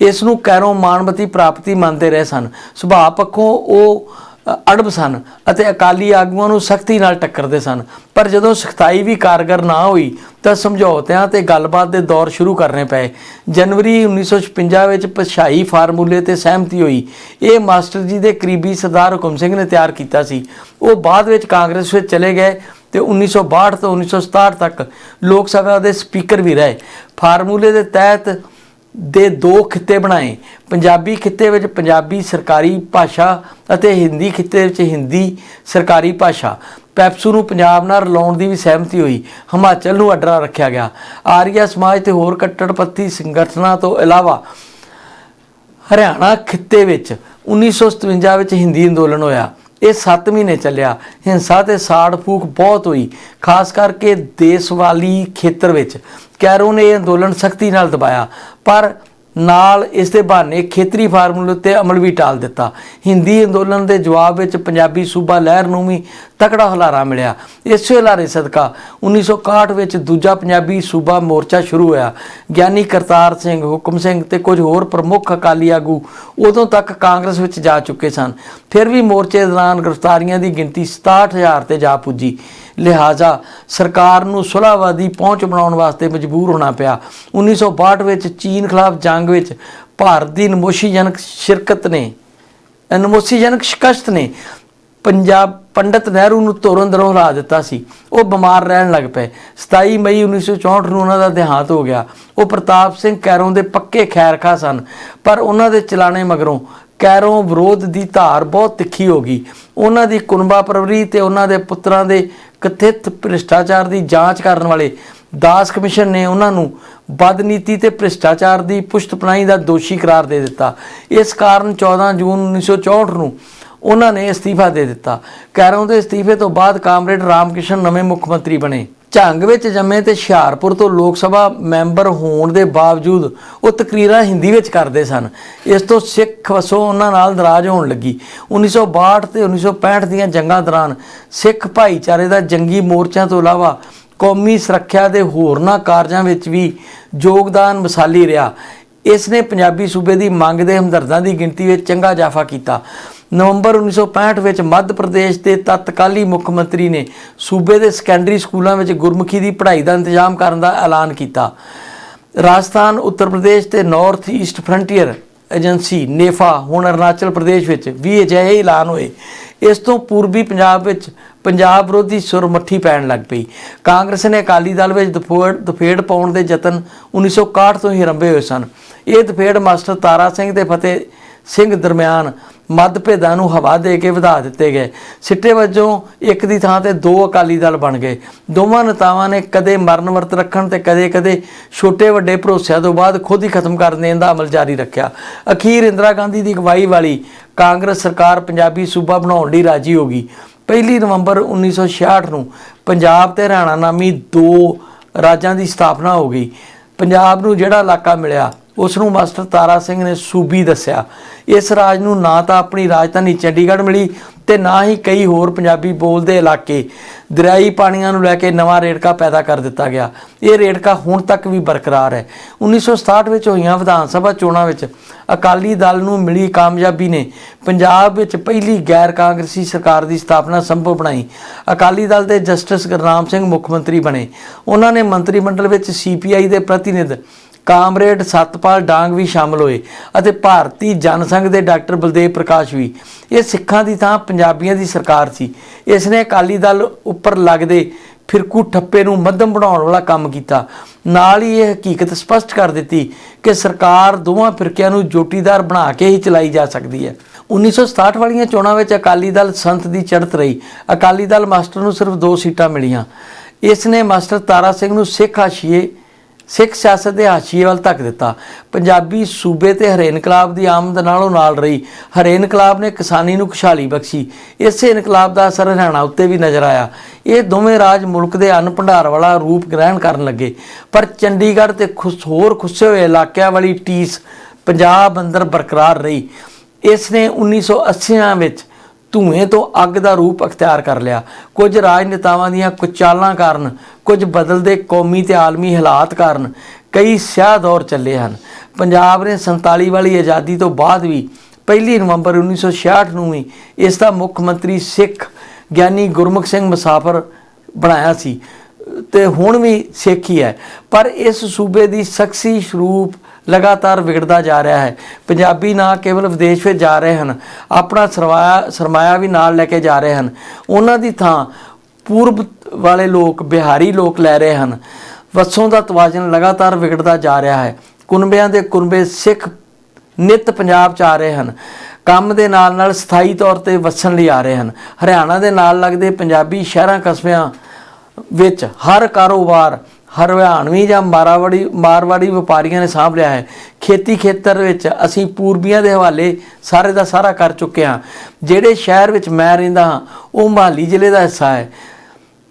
[SPEAKER 1] ਇਸ ਨੂੰ ਕੈਰੋਂ ਮਾਨਮਤੀ ਪ੍ਰਾਪਤੀ ਮੰਨਦੇ ਰਹੇ ਸਨ। ਸੁਭਾਅ ਪੱਖੋਂ ਉਹ ਅੜਬ ਸਨ ਅਤੇ ਅਕਾਲੀ ਆਗੂਆਂ ਨੂੰ ਸਖਤੀ ਨਾਲ ਟੱਕਰਦੇ ਸਨ। ਪਰ ਜਦੋਂ ਸਖਤਾਈ ਵੀ ਕਾਰਗਰ ਨਾ ਹੋਈ, ਤਾਂ ਸਮਝੌਤਿਆਂ ਤੇ ਗੱਲਬਾਤ ਦੇ ਦੌਰ ਸ਼ੁਰੂ ਕਰਨੇ ਪਏ। ਜਨਵਰੀ 1956 ਵਿੱਚ ਪਛਾਈ ਫਾਰਮੂਲੇ ਤੇ ਸਹਿਮਤੀ ਹੋਈ। ਇਹ ਮਾਸਟਰ ਜੀ ਦੇ ਕਰੀਬੀ ਸਰਦਾਰ ਹੁਕਮ ਸਿੰਘ ਨੇ ਤਿਆਰ ਕੀਤਾ ਸੀ। ਉਹ ਬਾਅਦ ਵਿੱਚ ਕਾਂਗਰਸ ਵਿੱਚ ਚਲੇ ਗਏ ਤੇ 1962 ਤੋਂ 1967 ਤੱਕ ਲੋਕ ਸਭਾ ਦੇ ਸਪੀਕਰ ਵੀ ਰਹੇ। ਫਾਰਮੂਲੇ ਦੇ ਤਹਿਤ ਦੇ ਦੋ ਖਿੱਤੇ ਬਣਾਏ। ਪੰਜਾਬੀ ਖਿੱਤੇ ਵਿੱਚ ਪੰਜਾਬੀ ਸਰਕਾਰੀ ਭਾਸ਼ਾ ਅਤੇ ਹਿੰਦੀ ਖਿੱਤੇ ਵਿੱਚ ਹਿੰਦੀ ਸਰਕਾਰੀ ਭਾਸ਼ਾ। ਪੈਪਸੂ ਨੂੰ ਪੰਜਾਬ ਨਾਲ ਰਲਾਉਣ ਦੀ ਵੀ ਸਹਿਮਤੀ ਹੋਈ। ਹਿਮਾਚਲ ਨੂੰ ਅੱਡਰਾ ਰੱਖਿਆ ਗਿਆ। ਆਰੀਆ ਸਮਾਜ ਤੇ ਹੋਰ ਕੱਟੜਪੰਥੀ ਸੰਗਠਨਾਂ ਤੋਂ ਇਲਾਵਾ ਹਰਿਆਣਾ ਖਿੱਤੇ ਵਿੱਚ 1957 ਵਿੱਚ ਹਿੰਦੀ ਅੰਦੋਲਨ ਹੋਇਆ। ਇਹ 7 ਮਹੀਨੇ ਚੱਲਿਆ। ਹਿੰਸਾ ਤੇ ਸਾੜ ਫੂਕ ਬਹੁਤ ਹੋਈ, ਖਾਸ ਕਰਕੇ ਦੇਸਵਾਲੀ ਖੇਤਰ ਵਿੱਚ। ਕੈਰੋ ਨੇ ਇਹ ਅੰਦੋਲਨ ਸਖਤੀ ਨਾਲ ਦਬਾਇਆ, ਪਰ ਨਾਲ ਇਸ ਦੇ ਬਹਾਨੇ ਖੇਤਰੀ ਫਾਰਮੂਲੇ ਉੱਤੇ ਅਮਲ ਵੀ ਟਾਲ ਦਿੱਤਾ। ਹਿੰਦੀ ਅੰਦੋਲਨ ਦੇ ਜਵਾਬ ਵਿੱਚ ਪੰਜਾਬੀ ਸੂਬਾ ਲਹਿਰ ਨੂੰ ਵੀ ਤਕੜਾ ਹੁਲਾਰਾ ਮਿਲਿਆ। ਇਸੇ ਹੁਲਾਰੇ ਸਦਕਾ 1961 ਵਿੱਚ ਦੂਜਾ ਪੰਜਾਬੀ ਸੂਬਾ ਮੋਰਚਾ ਸ਼ੁਰੂ ਹੋਇਆ। ਗਿਆਨੀ ਕਰਤਾਰ ਸਿੰਘ, ਹੁਕਮ ਸਿੰਘ ਤੇ ਕੁਝ ਹੋਰ ਪ੍ਰਮੁੱਖ ਅਕਾਲੀ ਆਗੂ ਉਦੋਂ ਤੱਕ ਕਾਂਗਰਸ ਵਿੱਚ ਜਾ ਚੁੱਕੇ ਸਨ। ਫਿਰ ਵੀ ਮੋਰਚੇ ਦੌਰਾਨ ਗ੍ਰਿਫਤਾਰੀਆਂ ਦੀ ਗਿਣਤੀ 67000 ਤੇ ਜਾ ਪੁੱਜੀ। ਲਿਹਾਜ਼ਾ ਸਰਕਾਰ ਨੂੰ ਸੁਲਾਹਵਾਦੀ ਪਹੁੰਚ ਬਣਾਉਣ ਵਾਸਤੇ ਮਜਬੂਰ ਹੋਣਾ ਪਿਆ। 1962 ਵਿੱਚ ਚੀਨ ਖਿਲਾਫ ਜੰਗ ਵਿੱਚ ਭਾਰਤ ਦੀ ਨਮੋਸ਼ੀਜਨਕ ਸ਼ਿਰਕਤ ਨੇ ਨਮੋਸ਼ੀਜਨਕ ਸ਼ਿਕਸਤ ਨੇ ਪੰਜਾਬ ਪੰਡਤ ਨਹਿਰੂ ਨੂੰ ਧੋਰਨ ਦਰੋਂ ਹਰਾ ਦਿੱਤਾ ਸੀ। ਉਹ ਬਿਮਾਰ ਰਹਿਣ ਲੱਗ ਪਏ। 27 ਮਈ 1964 ਨੂੰ ਉਹਨਾਂ ਦਾ ਦੇਹਾਂਤ ਹੋ ਗਿਆ। ਉਹ ਪ੍ਰਤਾਪ ਸਿੰਘ ਕੈਰੋਂ ਦੇ ਪੱਕੇ ਖੈਰਖਾ ਸਨ, ਪਰ ਉਹਨਾਂ ਦੇ ਚਲਾਣੇ ਮਗਰੋਂ ਕੈਰੋਂ ਵਿਰੋਧ ਦੀ ਧਾਰ ਬਹੁਤ ਤਿੱਖੀ ਹੋ ਗਈ। ਉਹਨਾਂ ਦੀ ਕੁਨਬਾ ਪਰਵਰੀ ਤੇ ਉਹਨਾਂ ਦੇ ਪੁੱਤਰਾਂ ਦੇ ਕਥਿਤ ਭ੍ਰਿਸ਼ਟਾਚਾਰ ਦੀ ਜਾਂਚ ਕਰਨ ਵਾਲੇ ਦਾਸ ਕਮਿਸ਼ਨ ਨੇ ਉਹਨਾਂ ਨੂੰ ਬਦਨੀਤੀ ਤੇ ਭ੍ਰਿਸ਼ਟਾਚਾਰ ਦੀ ਪੁਸ਼ਤਪਨਾਹੀ ਦਾ ਦੋਸ਼ੀ ਕਰਾਰ ਦੇ ਦਿੱਤਾ। ਇਸ ਕਾਰਨ 14 ਜੂਨ 1964 ਨੂੰ ਉਹਨਾਂ ਨੇ ਅਸਤੀਫਾ ਦੇ ਦਿੱਤਾ। ਕੈਰੋਂ ਦੇ ਅਸਤੀਫੇ ਤੋਂ ਬਾਅਦ ਕਾਮਰੇਡ ਰਾਮਕਿਸ਼ਨ ਨਵੇਂ ਮੁੱਖ ਮੰਤਰੀ ਬਣੇ। ਝੰਗ ਵਿੱਚ ਜੰਮੇ ਤੇ ਹੁਸ਼ਿਆਰਪੁਰ ਤੋਂ ਲੋਕ ਸਭਾ ਮੈਂਬਰ ਹੋਣ ਦੇ ਬਾਵਜੂਦ ਉਹ ਤਕਰੀਰਾਂ ਹਿੰਦੀ ਵਿੱਚ ਕਰਦੇ ਸਨ। ਇਸ ਤੋਂ ਸਿੱਖ ਵਸੋਂ ਉਹਨਾਂ ਨਾਲ ਨਾਰਾਜ਼ ਹੋਣ ਲੱਗੀ। 1962 ਤੇ 1965 ਦੀਆਂ ਜੰਗਾਂ ਦੌਰਾਨ ਸਿੱਖ ਭਾਈਚਾਰੇ ਦਾ ਜੰਗੀ ਮੋਰਚਿਆਂ ਤੋਂ ਇਲਾਵਾ ਕੌਮੀ ਸੁਰੱਖਿਆ ਦੇ ਹੋਰਨਾਂ ਕਾਰਜਾਂ ਵਿੱਚ ਵੀ ਯੋਗਦਾਨ ਮਿਸਾਲੀ ਰਿਹਾ। ਇਸ ਨੇ ਪੰਜਾਬੀ ਸੂਬੇ ਦੀ ਮੰਗ ਦੇ ਹਮਦਰਦਾਂ ਦੀ ਗਿਣਤੀ ਵਿੱਚ ਚੰਗਾ ਜਾਫਾ ਕੀਤਾ। ਨਵੰਬਰ 1965 ਵਿੱਚ ਮੱਧ ਪ੍ਰਦੇਸ਼ ਦੇ ਤਤਕਾਲੀ ਮੁੱਖ ਮੰਤਰੀ ਨੇ ਸੂਬੇ ਦੇ ਸੈਕੰਡਰੀ ਸਕੂਲਾਂ ਵਿੱਚ ਗੁਰਮੁਖੀ ਦੀ ਪੜ੍ਹਾਈ ਦਾ ਇੰਤਜ਼ਾਮ ਕਰਨ ਦਾ ਐਲਾਨ ਕੀਤਾ। ਰਾਜਸਥਾਨ, ਉੱਤਰ ਪ੍ਰਦੇਸ਼ ਤੇ North East Frontier Agency NEFA, ਹੁਣ ਅਰੁਣਾਚਲ ਪ੍ਰਦੇਸ਼ ਵਿੱਚ ਵੀ ਅਜਿਹੇ ਐਲਾਨ ਹੋਏ। ਇਸ ਤੋਂ ਪੂਰਬੀ ਪੰਜਾਬ ਵਿੱਚ ਪੰਜਾਬ ਵਿਰੋਧੀ ਸੁਰ ਮੱਠੀ ਪੈਣ ਲੱਗ ਪਈ। ਕਾਂਗਰਸ ਨੇ ਅਕਾਲੀ ਦਲ ਵਿੱਚ ਦਫੇੜ ਦਫੇੜ ਪਾਉਣ ਦੇ ਯਤਨ 1961 ਤੋਂ ਹੀ ਆਰੰਭੇ ਹੋਏ ਸਨ। ਇਹ ਦਫੇੜ ਮਾਸਟਰ ਤਾਰਾ ਸਿੰਘ ਤੇ ਫਤਿਹ ਸਿੰਘ ਦਰਮਿਆਨ ਮਤਭੇਦਾਂ ਨੂੰ ਹਵਾ ਦੇ ਕੇ ਵਧਾ ਦਿੱਤੇ ਗਏ। ਸਿੱਟੇ ਵਜੋਂ ਇੱਕ ਦੀ ਥਾਂ ਤੇ ਦੋ ਅਕਾਲੀ ਦਲ ਬਣ ਗਏ। ਦੋਵਾਂ ਨੇਤਾਵਾਂ ਨੇ ਕਦੇ ਮਰਨ ਵਰਤ ਰੱਖਣ ਤੇ ਕਦੇ-ਕਦੇ ਛੋਟੇ ਵੱਡੇ ਭਰੋਸਿਆਂ ਤੋਂ ਬਾਅਦ ਖੁਦ ਹੀ ਖਤਮ ਕਰ ਦੇਣ ਦਾ ਅਮਲ ਜਾਰੀ ਰੱਖਿਆ। ਅਖੀਰ ਇੰਦਰਾ ਗਾਂਧੀ ਦੀ ਅਗਵਾਈ ਵਾਲੀ ਕਾਂਗਰਸ ਸਰਕਾਰ ਪੰਜਾਬੀ ਸੂਬਾ ਬਣਾਉਣ ਲਈ ਰਾਜੀ ਹੋ ਗਈ। 1 ਨਵੰਬਰ 1966 ਨੂੰ ਪੰਜਾਬ ਤੇ ਹਰਿਆਣਾ ਨਾਮੀ ਦੋ ਰਾਜਾਂ ਦੀ ਸਥਾਪਨਾ ਹੋ ਗਈ। ਪੰਜਾਬ ਨੂੰ ਜਿਹੜਾ ਇਲਾਕਾ ਮਿਲਿਆ ਉਸ ਨੂੰ ਮਾਸਟਰ ਤਾਰਾ ਸਿੰਘ ਨੇ ਸੂਬੀ ਦੱਸਿਆ। ਇਸ ਰਾਜ ਨੂੰ ਨਾ ਤਾਂ ਆਪਣੀ ਰਾਜਧਾਨੀ ਚੰਡੀਗੜ੍ਹ ਮਿਲੀ ਤੇ ਨਾ ਹੀ ਕਈ ਹੋਰ ਪੰਜਾਬੀ ਬੋਲਦੇ ਇਲਾਕੇ। ਦਰਿਆਈ ਪਾਣੀਆਂ ਨੂੰ ਲੈ ਕੇ ਨਵਾਂ ਰੇੜਕਾ ਪੈਦਾ ਕਰ ਦਿੱਤਾ ਗਿਆ। ਇਹ ਰੇੜਕਾ ਹੁਣ ਤੱਕ ਵੀ ਬਰਕਰਾਰ ਹੈ। 1967 ਵਿੱਚ ਹੋਈਆਂ ਵਿਧਾਨ ਸਭਾ ਚੋਣਾਂ ਵਿੱਚ ਅਕਾਲੀ ਦਲ ਨੂੰ ਮਿਲੀ ਕਾਮਯਾਬੀ ਨੇ ਪੰਜਾਬ ਵਿੱਚ ਪਹਿਲੀ ਗੈਰ ਕਾਂਗਰਸੀ ਸਰਕਾਰ ਦੀ ਸਥਾਪਨਾ ਸੰਭਵ ਬਣਾਈ। ਅਕਾਲੀ ਦਲ ਦੇ ਜਸਟਿਸ ਗੁਰਨਾਮ ਸਿੰਘ ਮੁੱਖ ਮੰਤਰੀ ਬਣੇ। ਉਹਨਾਂ ਨੇ ਮੰਤਰੀ ਮੰਡਲ ਵਿੱਚ ਸੀਪੀਆਈ ਦੇ ਪ੍ਰਤੀਨਿਧ ਕਾਮਰੇਡ ਸਤਪਾਲ ਡਾਂਗ ਵੀ ਸ਼ਾਮਲ ਹੋਏ ਅਤੇ ਭਾਰਤੀ ਜਨਸੰਘ ਦੇ ਡਾਕਟਰ ਬਲਦੇਵ ਪ੍ਰਕਾਸ਼ ਵੀ। ਇਹ ਸਿੱਖਾਂ ਦੀ ਥਾਂ ਪੰਜਾਬੀਆਂ ਦੀ ਸਰਕਾਰ ਸੀ। ਇਸ ਨੇ ਅਕਾਲੀ ਦਲ ਉੱਪਰ ਲੱਗਦੇ ਫਿਰਕੂ ਠੱਪੇ ਨੂੰ ਮੱਧਮ ਬਣਾਉਣ ਵਾਲਾ ਕੰਮ ਕੀਤਾ। ਨਾਲ ਹੀ ਇਹ ਹਕੀਕਤ ਸਪਸ਼ਟ ਕਰ ਦਿੱਤੀ ਕਿ ਸਰਕਾਰ ਦੋਵਾਂ ਫਿਰਕਿਆਂ ਨੂੰ ਜੋਟੀਦਾਰ ਬਣਾ ਕੇ ਹੀ ਚਲਾਈ ਜਾ ਸਕਦੀ ਹੈ। 1967 ਵਾਲੀਆਂ ਚੋਣਾਂ ਵਿੱਚ ਅਕਾਲੀ ਦਲ ਸੰਤ ਦੀ ਚੜ੍ਹਤ ਰਹੀ। ਅਕਾਲੀ ਦਲ ਮਾਸਟਰ ਨੂੰ ਸਿਰਫ ਦੋ ਸੀਟਾਂ ਮਿਲੀਆਂ। ਇਸ ਨੇ ਮਾਸਟਰ ਤਾਰਾ ਸਿੰਘ ਨੂੰ ਸਿੱਖ ਆਸ਼ੀਏ ਸਿੱਖ ਸਿਆਸਤ ਦੇ ਹਾਸ਼ੀਏ ਵੱਲ ਧੱਕ ਦਿੱਤਾ। ਪੰਜਾਬੀ ਸੂਬੇ ਤੇ ਹਰੇ ਇਨਕਲਾਬ ਦੀ ਆਮਦ ਨਾਲੋਂ ਨਾਲ ਰਹੀ। ਹਰੇ ਇਨਕਲਾਬ ਨੇ ਕਿਸਾਨੀ ਨੂੰ ਖੁਸ਼ਹਾਲੀ ਬਖਸ਼ੀ। ਇਸੇ ਇਨਕਲਾਬ ਦਾ ਅਸਰ ਹਰਿਆਣਾ ਉੱਤੇ ਵੀ ਨਜ਼ਰ ਆਇਆ। ਇਹ ਦੋਵੇਂ ਰਾਜ ਮੁਲਕ ਦੇ ਅੰਨ ਭੰਡਾਰ ਵਾਲਾ ਰੂਪ ਗ੍ਰਹਿਣ ਕਰਨ ਲੱਗੇ। ਪਰ ਚੰਡੀਗੜ੍ਹ ਤੇ ਖੁਸ, ਹੋਰ ਖੁੱਸੇ ਹੋਏ ਇਲਾਕਿਆਂ ਵਾਲੀ ਟੀਸ ਪੰਜਾਬ ਅੰਦਰ ਬਰਕਰਾਰ ਰਹੀ। ਇਸ ਨੇ 1980 ਵਿੱਚ ਧੂਏ ਤੋਂ ਅੱਗ ਦਾ ਰੂਪ ਅਖਤਿਆਰ ਕਰ ਲਿਆ। ਕੁਝ ਰਾਜਨੇਤਾਵਾਂ ਦੀਆਂ ਕੁਚਾਲਾਂ ਕਾਰਨ, ਕੁਝ ਬਦਲਦੇ ਕੌਮੀ ਤੇ ਆਲਮੀ ਹਾਲਾਤ ਕਾਰਨ ਕਈ ਸਿਆਹ ਦੌਰ ਚੱਲੇ ਹਨ। ਪੰਜਾਬ ਨੇ 47 ਵਾਲੀ ਆਜ਼ਾਦੀ ਤੋਂ ਬਾਅਦ ਵੀ 1 ਨਵੰਬਰ 1966 ਨੂੰ ਵੀ ਇਸ ਦਾ ਮੁੱਖ ਮੰਤਰੀ ਸਿੱਖ ਗਿਆਨੀ ਗੁਰਮੁਖ ਸਿੰਘ ਮੁਸਾਫਰ ਬਣਾਇਆ ਸੀ ਤੇ ਹੁਣ ਵੀ ਸਿੱਖ ਹੀ ਹੈ। ਪਰ ਇਸ ਸੂਬੇ ਦੀ ਸ਼ਖਸੀ ਸਰੂਪ ਲਗਾਤਾਰ ਵਿਗੜਦਾ ਜਾ ਰਿਹਾ ਹੈ। ਪੰਜਾਬੀ ਨਾ ਕੇਵਲ ਵਿਦੇਸ਼ ਵਿੱਚ ਜਾ ਰਹੇ ਹਨ, ਆਪਣਾ ਸਰਮਾਇਆ ਸਰਮਾਇਆ ਵੀ ਨਾਲ ਲੈ ਕੇ ਜਾ ਰਹੇ ਹਨ। ਉਹਨਾਂ ਦੀ ਥਾਂ ਪੂਰਬ ਵਾਲੇ ਲੋਕ, ਬਿਹਾਰੀ ਲੋਕ ਲੈ ਰਹੇ ਹਨ। ਵਸੋਂ ਦਾ ਤਵਾਜ਼ਨ ਲਗਾਤਾਰ ਵਿਗੜਦਾ ਜਾ ਰਿਹਾ ਹੈ। ਕੁਨਬਿਆਂ ਦੇ ਕੁਨਬੇ ਸਿੱਖ ਨਿਤ ਪੰਜਾਬ ਚ ਆ ਰਹੇ ਹਨ। ਕੰਮ ਦੇ ਨਾਲ ਨਾਲ ਸਥਾਈ ਤੌਰ ਤੇ ਵਸਣ ਲਈ ਆ ਰਹੇ ਹਨ। ਹਰਿਆਣਾ ਦੇ ਨਾਲ ਲੱਗਦੇ ਪੰਜਾਬੀ ਸ਼ਹਿਰਾਂ ਕਸਬਿਆਂ ਵਿੱਚ ਹਰ ਕਾਰੋਬਾਰ ਹਰਿਆਣਵੀ ਜਾਂ ਮਾਰਾਵਾੜੀ ਮਾਰਵਾੜੀ ਵਪਾਰੀਆਂ ਨੇ ਸਾਂਭ ਲਿਆ ਹੈ। ਖੇਤੀ ਖੇਤਰ ਵਿੱਚ ਅਸੀਂ ਪੂਰਬੀਆਂ ਦੇ ਹਵਾਲੇ ਸਾਰੇ ਦਾ ਸਾਰਾ ਕਰ ਚੁੱਕੇ ਹਾਂ। ਜਿਹੜੇ ਸ਼ਹਿਰ ਵਿੱਚ ਮੈਂ ਰਹਿੰਦਾ ਹਾਂ, ਉਹ ਮਹਾਲੀ ਜ਼ਿਲ੍ਹੇ ਦਾ ਹਿੱਸਾ ਹੈ।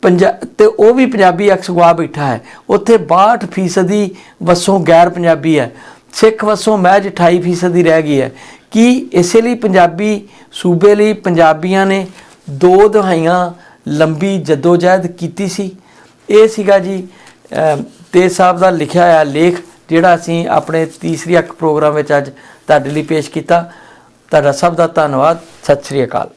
[SPEAKER 1] ਪੰਜਾ ਤੇ ਉਹ ਵੀ ਪੰਜਾਬੀ ਅਕਸ ਗਵਾ ਬੈਠਾ ਹੈ। ਉੱਥੇ 62% ਫੀਸਦੀ ਵਸੋਂ ਗੈਰ ਪੰਜਾਬੀ ਹੈ। ਸਿੱਖ ਵਸੋਂ ਮਹਿਜ 28% ਫੀਸਦੀ ਰਹਿ ਗਈ ਹੈ। ਕੀ ਇਸੇ ਲਈ ਪੰਜਾਬੀ ਸੂਬੇ ਲਈ ਪੰਜਾਬੀਆਂ ਨੇ ਦੋ ਦਹਾਈਆਂ ਲੰਬੀ ਜਦੋਜਹਿਦ ਕੀਤੀ ਸੀ? ਇਹ ਸੀਗਾ ਜੀ ਤੇਜ ਸਾਹਿਬ ਦਾ ਲਿਖਿਆ ਹੋਇਆ ਲੇਖ ਜਿਹੜਾ ਅਸੀਂ ਆਪਣੇ ਤੀਸਰੀ ਅੱਖ ਪ੍ਰੋਗਰਾਮ ਵਿੱਚ ਅੱਜ ਤੁਹਾਡੇ ਲਈ ਪੇਸ਼ ਕੀਤਾ। ਤੁਹਾਡਾ ਸਭ ਦਾ ਧੰਨਵਾਦ। ਸਤਿ ਸ੍ਰੀ ਅਕਾਲ।